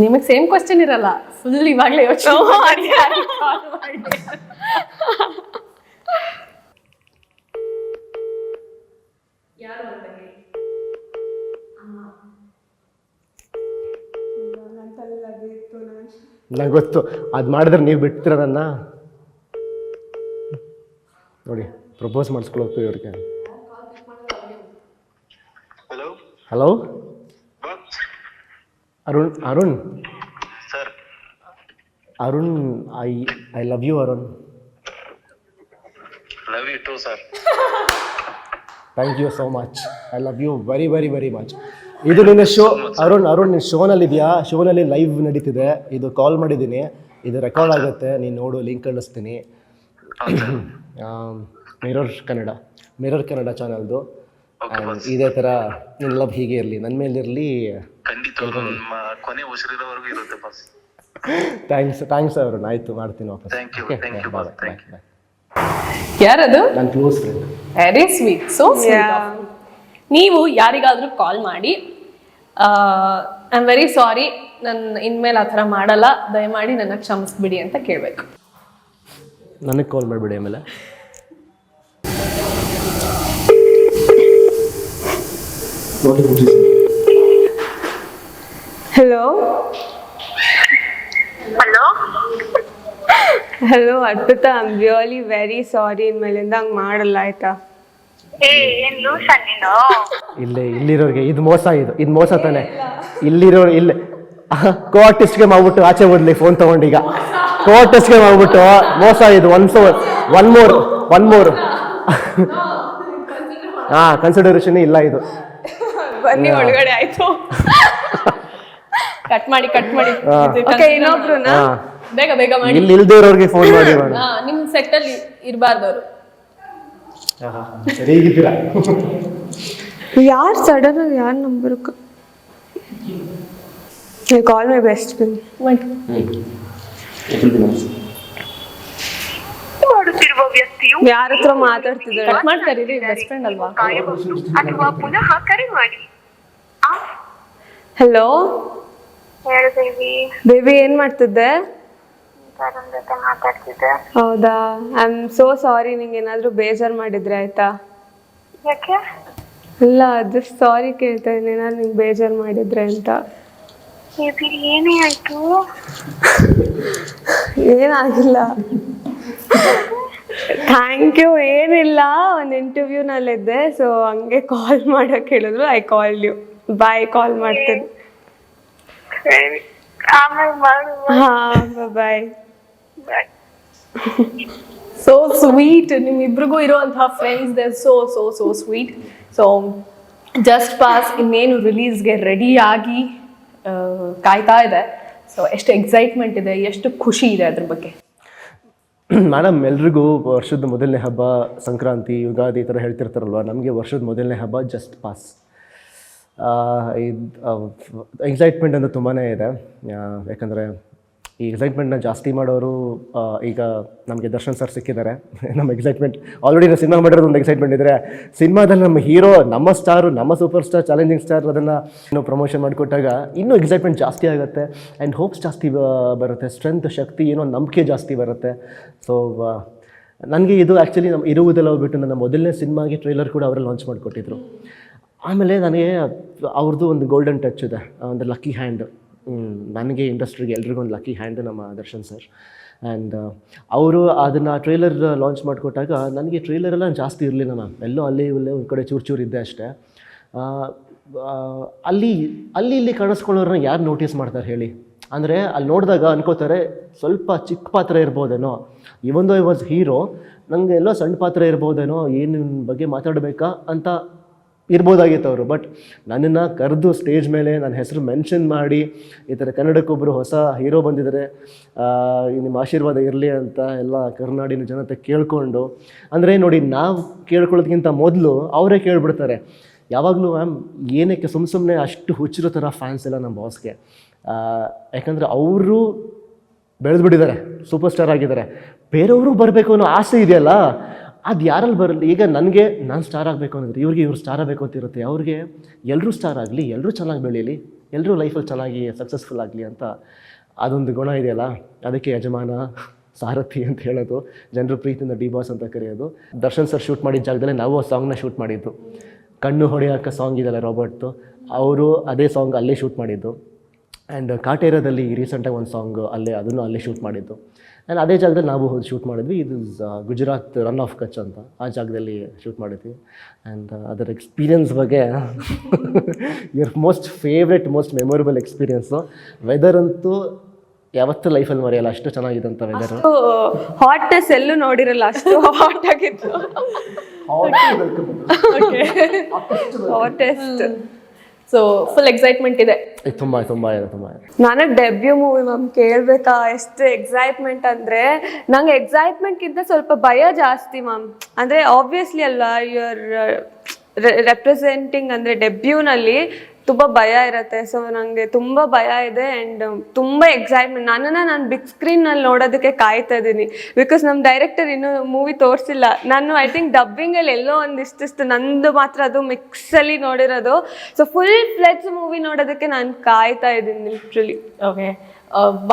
ನಿಮಗೆ ಸೇಮ್ ಕ್ವಶನ್ ಇರಲ್ಲ. ಫುಲ್ ಇವಾಗಲೇ ಯೋಚನೆ ಮಾಡಿ. ನಂಗೆ ಗೊತ್ತು. ಅದು ಮಾಡಿದ್ರೆ ನೀವು ಬಿಡ್ತೀರ ನನ್ನ? ನೋಡಿ ಪ್ರಪೋಸ್ ಮಾಡಿಸ್ಕೊಳಕ್ಕೆ ಇವ್ರಿಗೆ. Hello hello Arun Arun. Sir. Arun I I love you Arun. Love you too sir. Thank you so much. I love you very very very much. ಇದು ನಿನ್ನ ಶೋ ಅರುಣ್ ಅರುಣ್ ನಿನ್ನ ಶೋನಲ್ಲಿ ಇದೆಯಾ ಶೋನಲ್ಲಿ ಲೈವ್ ನಡೀತಿದೆ. ಇದು ಕಾಲ್ ಮಾಡಿದ್ದೀನಿ. ಇದು ರೆಕಾರ್ಡ್ ಆಗುತ್ತೆ. ನೀನು ನೋಡು ಲಿಂಕ್ ಕಳಿಸ್ತೀನಿ. ಮಿರರ್ ಕನ್ನಡ ಮಿರರ್ ಕನ್ನಡ ಚಾನಲ್ದು ಇದೇ ಥರ ನಿನ್ನ ಲವ್ ಹೀಗೆ ಇರಲಿ. ನನ್ನ ಮೇಲಿರಲಿ ಖಂಡಿತ ನಮ್ಮ ಕೊನೆ ಉಸಿರಿರೋವರೆಗೂ ಇರುತ್ತೆ ಬಾಸ್ ಥ್ಯಾಂಕ್ಸ್ ಥ್ಯಾಂಕ್ಸ್ ಅವರು ಆಯಿತು ಮಾಡ್ತೀನಿ ವಾಪಸ್. Thank you thank you boss thank you ಯಾರದು? ನನ್ನ close friend very sweet so ನೀವು ಯಾರಿಗಾದ್ರೂ ಕಾಲ್ ಮಾಡಿ ಐ ಆಮ್ ವೆರಿ ಸಾರಿ ನನ್ನ ಇನ್ಮೇಲೆ ಆ ಥರ ಮಾಡಲ್ಲ. ದಯಮಾಡಿ ನನ್ನ ಕ್ಷಮಿಸ್ಬಿಡಿ ಅಂತ ಕೇಳಬೇಕು. ನನಗೆ ಕಾಲ್ ಮಾಡಿಬಿಡಿ ಆಮೇಲೆ. Hello hello hello Arpita am really very sorry ಇನ್ಮೇಲಿಂದ ಹಂಗೆ ಮಾಡಲ್ಲ ಆಯ್ತಾ? ಇಲ್ಲೇ ಇಲ್ಲಿರೋರಿಗೆ. ಇದು ಮೋಸ ಇದು. ಇದು ಮೋಸ ತಾನೆ. ಇಲ್ಲಿರೋ ಇಲ್ಲಿ. ಕೋ ಆರ್ಟಿಸ್ಟ್ಗೆ ಮಾಡ್ಬಿಟ್ಟು ಆಚೆ ಬಿಡ್ಲಿ ಫೋನ್ ತಗೊಂಡೀಗ. ಕೋ ಆರ್ಟಿಸ್ಟ್ಗೆ ಮಾಡ್ಬಿಟ್ಟು ಮೋಸ ಇದು. One so one more one more ಹಾ ಕನ್ಸಿಡರೇಷನ್ ಇಲ್ಲ ಇದು. ಬನ್ನಿ ಒಳಗಡೆ ಆಯ್ತು. (laughs) ಕಟ್ ಮಾಡಿ ಕಟ್ ಮಾಡಿ. (laughs) ಓಕೆ ಬೇಗ ಬೇಗ ಮಾಡಿ. ಇಲ್ಲಿ ಇಲ್ದೇ ಇರೋರಿಗೆ ಫೋನ್ ಮಾಡಿ ಮಾಡಿ. ಹಾ ನಿಮ್ ಸೆಟ್ ಅಲ್ಲಿ ಇರಬಾರ್ದು ಅವರು ಸರಿ ಯಾರು ಸಡನ್ ಆಗಿ ಯಾರ ನಂಬರ್ ಕಾಲ್ ಮೈ ಬೆಸ್ಟ್ ಮಾಡುತ್ತಿರುವ ವ್ಯಕ್ತಿಯು ಯಾರ ಹತ್ರ ಮಾತಾಡ್ತಿದ್ದಾಳೆ? ಕಟ್ ಮಾಡ್ತಾರೆ ಬೆಸ್ಟ್ ಫ್ರೆಂಡ್ ಅಲ್ವಾ? ಕಾಯಬಹುದು ಅಥವಾ ಪುನಃ ಕರೆ ಮಾಡಿ. ಆ, ಹಲೋ ಬೇಬಿ ಏನ್ ಮಾಡ್ತಿದ್ದೆ? ತರುಣ್ ಜೊತೆ ಮಾತಾಡ್ತಿದ್ದೆ. ಹೌದಾ? ಐ ಆಮ್ ಸೋ ಸಾರಿ ನಿಂಗೆ ಏನಾದ್ರೂ ಬೇಜಾರ್ ಮಾಡಿದ್ರೆ ಆಯ್ತಾ? ಯಾಕೆ? ಇಲ್ಲ ಜಸ್ಟ್ ಸಾರಿ ಕೇಳ್ತಾ ಇದ್ದೀನಿ ನಾನು ನಿಂಗೆ ಬೇಜಾರ್ ಮಾಡಿದ್ರೆ ಅಂತ. ದೇವಿ ಏನೇ ಆಯ್ತು? ಏನಾಗಿಲ್ಲ. ಥ್ಯಾಂಕ್ ಯು ಏನಿಲ್ಲ. ಒಂದು ಇಂಟರ್ವ್ಯೂನಲ್ಲಿದ್ದೆ ಸೊ ಹಂಗೆ ಕಾಲ್ ಮಾಡೋಕೆ ಹೇಳಿದ್ರು ಐ ಕಾಲ್ ಯು ಬಾಯ್ ಕಾಲ್ ಮಾಡ್ತೀನಿ. ಹಾಂ ಬಾಯ್. ಬಾಯ್. ಸೋ ಸ್ವೀಟ್ ನಿಮ್ಮಿಬ್ರಿಗೂ ಇರುವಂತಹ friends they so so so sweet so just pass ಇನ್ನೇನು ರಿಲೀಸ್ಗೆ ರೆಡಿಯಾಗಿ ಕಾಯ್ತಾ ಇದೆ. ಸೊ ಎಷ್ಟು ಎಕ್ಸೈಟ್ಮೆಂಟ್ ಇದೆ ಎಷ್ಟು ಖುಷಿ ಇದೆ ಅದ್ರ ಬಗ್ಗೆ? ಮೇಡಮ್ ಎಲ್ರಿಗೂ ವರ್ಷದ ಮೊದಲನೇ ಹಬ್ಬ ಸಂಕ್ರಾಂತಿ ಯುಗಾದಿ ಈ ಥರ ಹೇಳ್ತಿರ್ತಾರಲ್ವ? ನಮಗೆ ವರ್ಷದ ಮೊದಲನೇ ಹಬ್ಬ ಜಸ್ಟ್ ಪಾಸ್ ಇದು ಎಕ್ಸೈಟ್ಮೆಂಟ್ ಅಂತ ತುಂಬಾ ಇದೆ. ಯಾಕಂದರೆ ಈ ಎಕ್ಸೈಟ್ಮೆಂಟ್ನ ಜಾಸ್ತಿ ಮಾಡೋರು ಈಗ ನಮಗೆ ದರ್ಶನ್ ಸರ್ ಸಿಕ್ಕಿದ್ದಾರೆ. (laughs) ನಮ್ಮ ಎಕ್ಸೈಟ್ಮೆಂಟ್ ಆಲ್ರೆಡಿ ನಾವು ಸಿನಿಮಾ ಮಾಡಿರೋದು ಒಂದು ಎಕ್ಸೈಟ್ಮೆಂಟ್ ಇದ್ದರೆ ಸಿನಿಮಾದಲ್ಲಿ ನಮ್ಮ ಹೀರೋ ನಮ್ಮ ಸ್ಟಾರು ನಮ್ಮ ಸೂಪರ್ ಸ್ಟಾರ್ ಚಾಲೆಂಜಿಂಗ್ ಸ್ಟಾರ್ ಅದನ್ನು ಇನ್ನೂ ಪ್ರಮೋಷನ್ ಮಾಡಿಕೊಟ್ಟಾಗ ಇನ್ನೂ ಎಕ್ಸೈಟ್ಮೆಂಟ್ ಜಾಸ್ತಿ ಆಗುತ್ತೆ. ಆ್ಯಂಡ್ ಹೋಪ್ಸ್ ಜಾಸ್ತಿ ಬರುತ್ತೆ. ಸ್ಟ್ರೆಂತ್ ಶಕ್ತಿ ಏನೋ ನಂಬಿಕೆ ಜಾಸ್ತಿ ಬರುತ್ತೆ. ಸೊ ನನಗೆ ಇದು ಆ್ಯಕ್ಚುಲಿ ನಮ್ಮ ಇರುವುದೆಲ್ಲ ಹೋಗ್ಬಿಟ್ಟು ನನ್ನ ಮೊದಲನೇ ಸಿನಿಮಾಗೆ ಟ್ರೈಲರ್ ಕೂಡ ಅವರು ಲಾಂಚ್ ಮಾಡಿಕೊಟ್ಟಿದ್ರು. ಆಮೇಲೆ ನನಗೆ ಅವ್ರದ್ದು ಒಂದು ಗೋಲ್ಡನ್ ಟಚ್ ಇದೆ ಒಂದು ಲಕ್ಕಿ ಹ್ಯಾಂಡ್ ನನಗೆ ಇಂಡಸ್ಟ್ರಿಗೆ ಎಲ್ರಿಗೂ ಒಂದು ಲಕ್ಕಿ ಹ್ಯಾಂಡ್ ನಮ್ಮ ದರ್ಶನ್ ಸರ್ ಆ್ಯಂಡ್ ಅವರು ಅದನ್ನು ಟ್ರೈಲರ್ ಲಾಂಚ್ ಮಾಡಿಕೊಟ್ಟಾಗ ನನಗೆ ಟ್ರೈಲರ್ ಎಲ್ಲ ಜಾಸ್ತಿ ಇರಲಿಲ್ಲ ನಾನು ಎಲ್ಲೋ ಅಲ್ಲಿ ಇಲ್ಲೇ ಒಂದು ಕಡೆ ಚೂರು ಚೂರು ಇದ್ದೆ ಅಷ್ಟೇ. ಅಲ್ಲಿ ಅಲ್ಲಿ ಇಲ್ಲಿ ಕಾಣಿಸ್ಕೊಳ್ಳೋರನ್ನ ಯಾರು ನೋಟಿಸ್ ಮಾಡ್ತಾರೆ ಹೇಳಿ? ಅಂದರೆ ಅಲ್ಲಿ ನೋಡಿದಾಗ ಅನ್ಕೋತಾರೆ ಸ್ವಲ್ಪ ಚಿಕ್ಕ ಪಾತ್ರ ಇರ್ಬೋದೇನೋ. ಇವೊಂದು ಐ ವಾಸ್ ಹೀರೋ ನನಗೆ ಎಲ್ಲೋ ಸಣ್ಣ ಪಾತ್ರ ಇರ್ಬೋದೇನೋ, ಏನು ಬಗ್ಗೆ ಮಾತಾಡಬೇಕಾ ಅಂತ ಇರ್ಬೋದಾಗಿತ್ತು ಅವರು. ಬಟ್ ನನ್ನನ್ನು ಕರೆದು ಸ್ಟೇಜ್ ಮೇಲೆ ನನ್ನ ಹೆಸರು ಮೆನ್ಷನ್ ಮಾಡಿ, ಈ ಥರ ಕನ್ನಡಕ್ಕೊಬ್ಬರು ಹೊಸ ಹೀರೋ ಬಂದಿದ್ದಾರೆ ನಿಮ್ಮ ಆಶೀರ್ವಾದ ಇರಲಿ ಅಂತ ಎಲ್ಲ ಕರ್ನಾಡಿನ ಜನತೆ ಕೇಳಿಕೊಂಡು, ಅಂದರೆ ನೋಡಿ ನಾವು ಕೇಳ್ಕೊಳ್ಳೋದಕ್ಕಿಂತ ಮೊದಲು ಅವರೇ ಕೇಳಿಬಿಡ್ತಾರೆ. ಯಾವಾಗಲೂ ಮ್ಯಾಮ್ ಏನಕ್ಕೆ ಸುಮ್ಮ ಸುಮ್ಮನೆ ಅಷ್ಟು ಹುಚ್ಚಿರೋ ಥರ ಫ್ಯಾನ್ಸ್ ಎಲ್ಲ ನಮ್ಮ ಬಾಸ್ಗೆ ಯಾಕಂದರೆ ಅವರು ಬೆಳೆದ್ಬಿಟ್ಟಿದ್ದಾರೆ ಸೂಪರ್ ಸ್ಟಾರ್ ಆಗಿದ್ದಾರೆ. ಬೇರೆಯವರು ಬರಬೇಕು ಅನ್ನೋ ಆಸೆ ಇದೆಯಲ್ಲ? ಅದು ಯಾರಲ್ಲಿ ಬರಲ್ಲ. ಈಗ ನನಗೆ ನಾನು ಸ್ಟಾರ್ ಆಗಬೇಕು ಅನ್ನೋದು, ಇವ್ರಿಗೆ ಇವ್ರು ಸ್ಟಾರ್ ಆಗಬೇಕು ಅಂತ ಇರುತ್ತೆ. ಅವ್ರಿಗೆ ಎಲ್ಲರೂ ಸ್ಟಾರ್ ಆಗಲಿ ಎಲ್ಲರೂ ಚೆನ್ನಾಗಿ ಬೆಳೀಲಿ ಎಲ್ಲರೂ ಲೈಫಲ್ಲಿ ಚೆನ್ನಾಗಿ ಸಕ್ಸಸ್ಫುಲ್ ಆಗಲಿ ಅಂತ ಅದೊಂದು ಗುಣ ಇದೆಯಲ್ಲ? ಅದಕ್ಕೆ ಯಜಮಾನ ಸಾರಥಿ ಅಂತ ಹೇಳೋದು, ಜನರು ಪ್ರೀತಿಯಿಂದ ಡಿ ಬಾಸ್ ಅಂತ ಕರೆಯೋದು. ದರ್ಶನ್ ಸರ್ ಶೂಟ್ ಮಾಡಿದ ಜಾಗದಲ್ಲೇ ನಾವು ಆ ಸಾಂಗ್ನ ಶೂಟ್ ಮಾಡಿದ್ದು. ಕಣ್ಣು ಹೊಡೆಯೋಕೆ ಸಾಂಗ್ ಇದೆಯಲ್ಲ ರಾಬರ್ಟ್ದು ಅವರು ಅದೇ ಸಾಂಗ್ ಅಲ್ಲೇ ಶೂಟ್ ಮಾಡಿದ್ದು. ಆ್ಯಂಡ್ ಕಾಟೇರದಲ್ಲಿ ರೀಸೆಂಟಾಗಿ ಒಂದು ಸಾಂಗ್ ಅಲ್ಲೇ ಅದನ್ನು ಅಲ್ಲೇ ಶೂಟ್ ಮಾಡಿದ್ದು. ಆ್ಯಂಡ್ ಅದೇ ಜಾಗದಲ್ಲಿ ನಾವು ಹೋಗಿ ಶೂಟ್ ಮಾಡಿದ್ವಿ. ಇದು ಗುಜರಾತ್ ರನ್ ಆಫ್ ಕಚ್ ಅಂತ ಆ ಜಾಗದಲ್ಲಿ ಶೂಟ್ ಮಾಡಿದ್ವಿ. ಆ್ಯಂಡ್ ಅದರ ಎಕ್ಸ್ಪೀರಿಯನ್ಸ್ ಬಗ್ಗೆ your most favourite most memorable experience whether ಅಂತೂ ಯಾವತ್ತೂ ಲೈಫಲ್ಲಿ ಮರೆಯಲ್ಲ. ಅಷ್ಟು ಚೆನ್ನಾಗಿದ್ದಂಥ ವೆದರ್ ಹಾಟ್ನೆಸ್ ಎಲ್ಲೂ ನೋಡಿರಲ್ಲ. ಅಷ್ಟು ಹಾಟ್ ಆಗಿತ್ತು. ಹಾಟೆಸ್ಟ್ ಸೊ ಫುಲ್ ಎಕ್ಸೈಟ್ಮೆಂಟ್ ಇದೆ. ತುಂಬಾ ತುಂಬಾ ಇದೆ ತುಂಬಾ ನನಗೆ ಡೆಬ್ಯೂ ಮೂವಿ ಮ್ಯಾಮ್ ಕೇಳ್ಬೇಕಾ? ಎಷ್ಟು ಎಕ್ಸೈಟ್ಮೆಂಟ್ ಅಂದ್ರೆ ನಂಗೆ ಎಕ್ಸೈಟ್ಮೆಂಟ್ ಇದ್ದ ಸ್ವಲ್ಪ ಭಯ ಜಾಸ್ತಿ ಮ್ಯಾಮ್ ಅಂದ್ರೆ ಆಬ್ವಿಯಸ್ಲಿ ಅಲ್ಲ ಯುವರ್ ರೆಪ್ರೆಸೆಂಟಿಂಗ್ ಅಂದ್ರೆ ಡೆಬ್ಯೂನಲ್ಲಿ ತುಂಬ ಭಯ ಇರುತ್ತೆ. ಸೊ ನನಗೆ ತುಂಬ ಭಯ ಇದೆ ಆ್ಯಂಡ್ ತುಂಬ ಎಕ್ಸೈಟ್ಮೆಂಟ್ ನನ್ನನ್ನು ನಾನು ಬಿಗ್ ಸ್ಕ್ರೀನಲ್ಲಿ ನೋಡೋದಕ್ಕೆ ಕಾಯ್ತಾ ಇದ್ದೀನಿ ಬಿಕಾಸ್ ನಮ್ಮ ಡೈರೆಕ್ಟರ್ ಇನ್ನೂ ಮೂವಿ ತೋರಿಸಿಲ್ಲ. ನಾನು ಐ ಥಿಂಕ್ ಡಬ್ಬಿಂಗಲ್ಲಿ ಎಲ್ಲೋ ಒಂದಿಷ್ಟಿಷ್ಟು ನಂದು ಮಾತ್ರ ಅದು ಮಿಕ್ಸಲ್ಲಿ ನೋಡಿರೋದು. ಸೊ ಫುಲ್ ಫ್ಲೆಡ್ಸ್ ಮೂವಿ ನೋಡೋದಕ್ಕೆ ನಾನು ಕಾಯ್ತಾ ಇದ್ದೀನಿ ಲಿಟ್ರಲಿ ಓಕೆ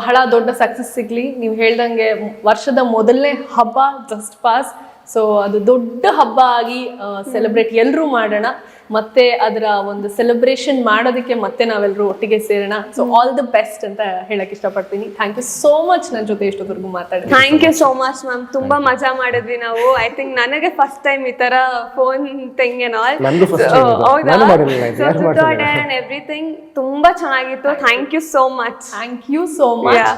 ಬಹಳ ದೊಡ್ಡ ಸಕ್ಸಸ್ ಸಿಗ್ಲಿ. ನೀವು ಹೇಳ್ದಂಗೆ ವರ್ಷದ ಮೊದಲನೇ ಹಬ್ಬ ಜಸ್ಟ್ ಪಾಸ್ ಸೊ ಅದು ದೊಡ್ಡ ಹಬ್ಬ ಆಗಿ ಸೆಲೆಬ್ರೇಟ್ ಎಲ್ಲರೂ ಮಾಡೋಣ. ಮತ್ತೆ ಅದರ ಒಂದು ಸೆಲೆಬ್ರೇಷನ್ ಮಾಡೋದಕ್ಕೆ ಮತ್ತೆ ನಾವೆಲ್ಲರೂ ಒಟ್ಟಿಗೆ ಸೇರೋಣ. ಸೊ ಆಲ್ ದ ಬೆಸ್ಟ್ ಅಂತ ಹೇಳಕ್ ಇಷ್ಟಪಡ್ತೀನಿ. ಥ್ಯಾಂಕ್ ಯು ಸೋ ಮಚ್ ನನ್ನ ಜೊತೆ ಇಷ್ಟೊತ್ತವರೆಗೂ ಮಾತಾಡಿ thank you so much ma'am ತುಂಬಾ ಮಜಾ ಮಾಡಿದ್ವಿ ನಾವು. ಐ ಥಿಂಕ್ ನನಗೆ ಫಸ್ಟ್ ಟೈಮ್ ಈ ತರ ಫೋನ್ ಥಿಂಗ್ ಆಲ್ ಎವ್ರಿಥಿಂಗ್ ತುಂಬಾ ಚೆನ್ನಾಗಿತ್ತು. Thank you so much thank you so much.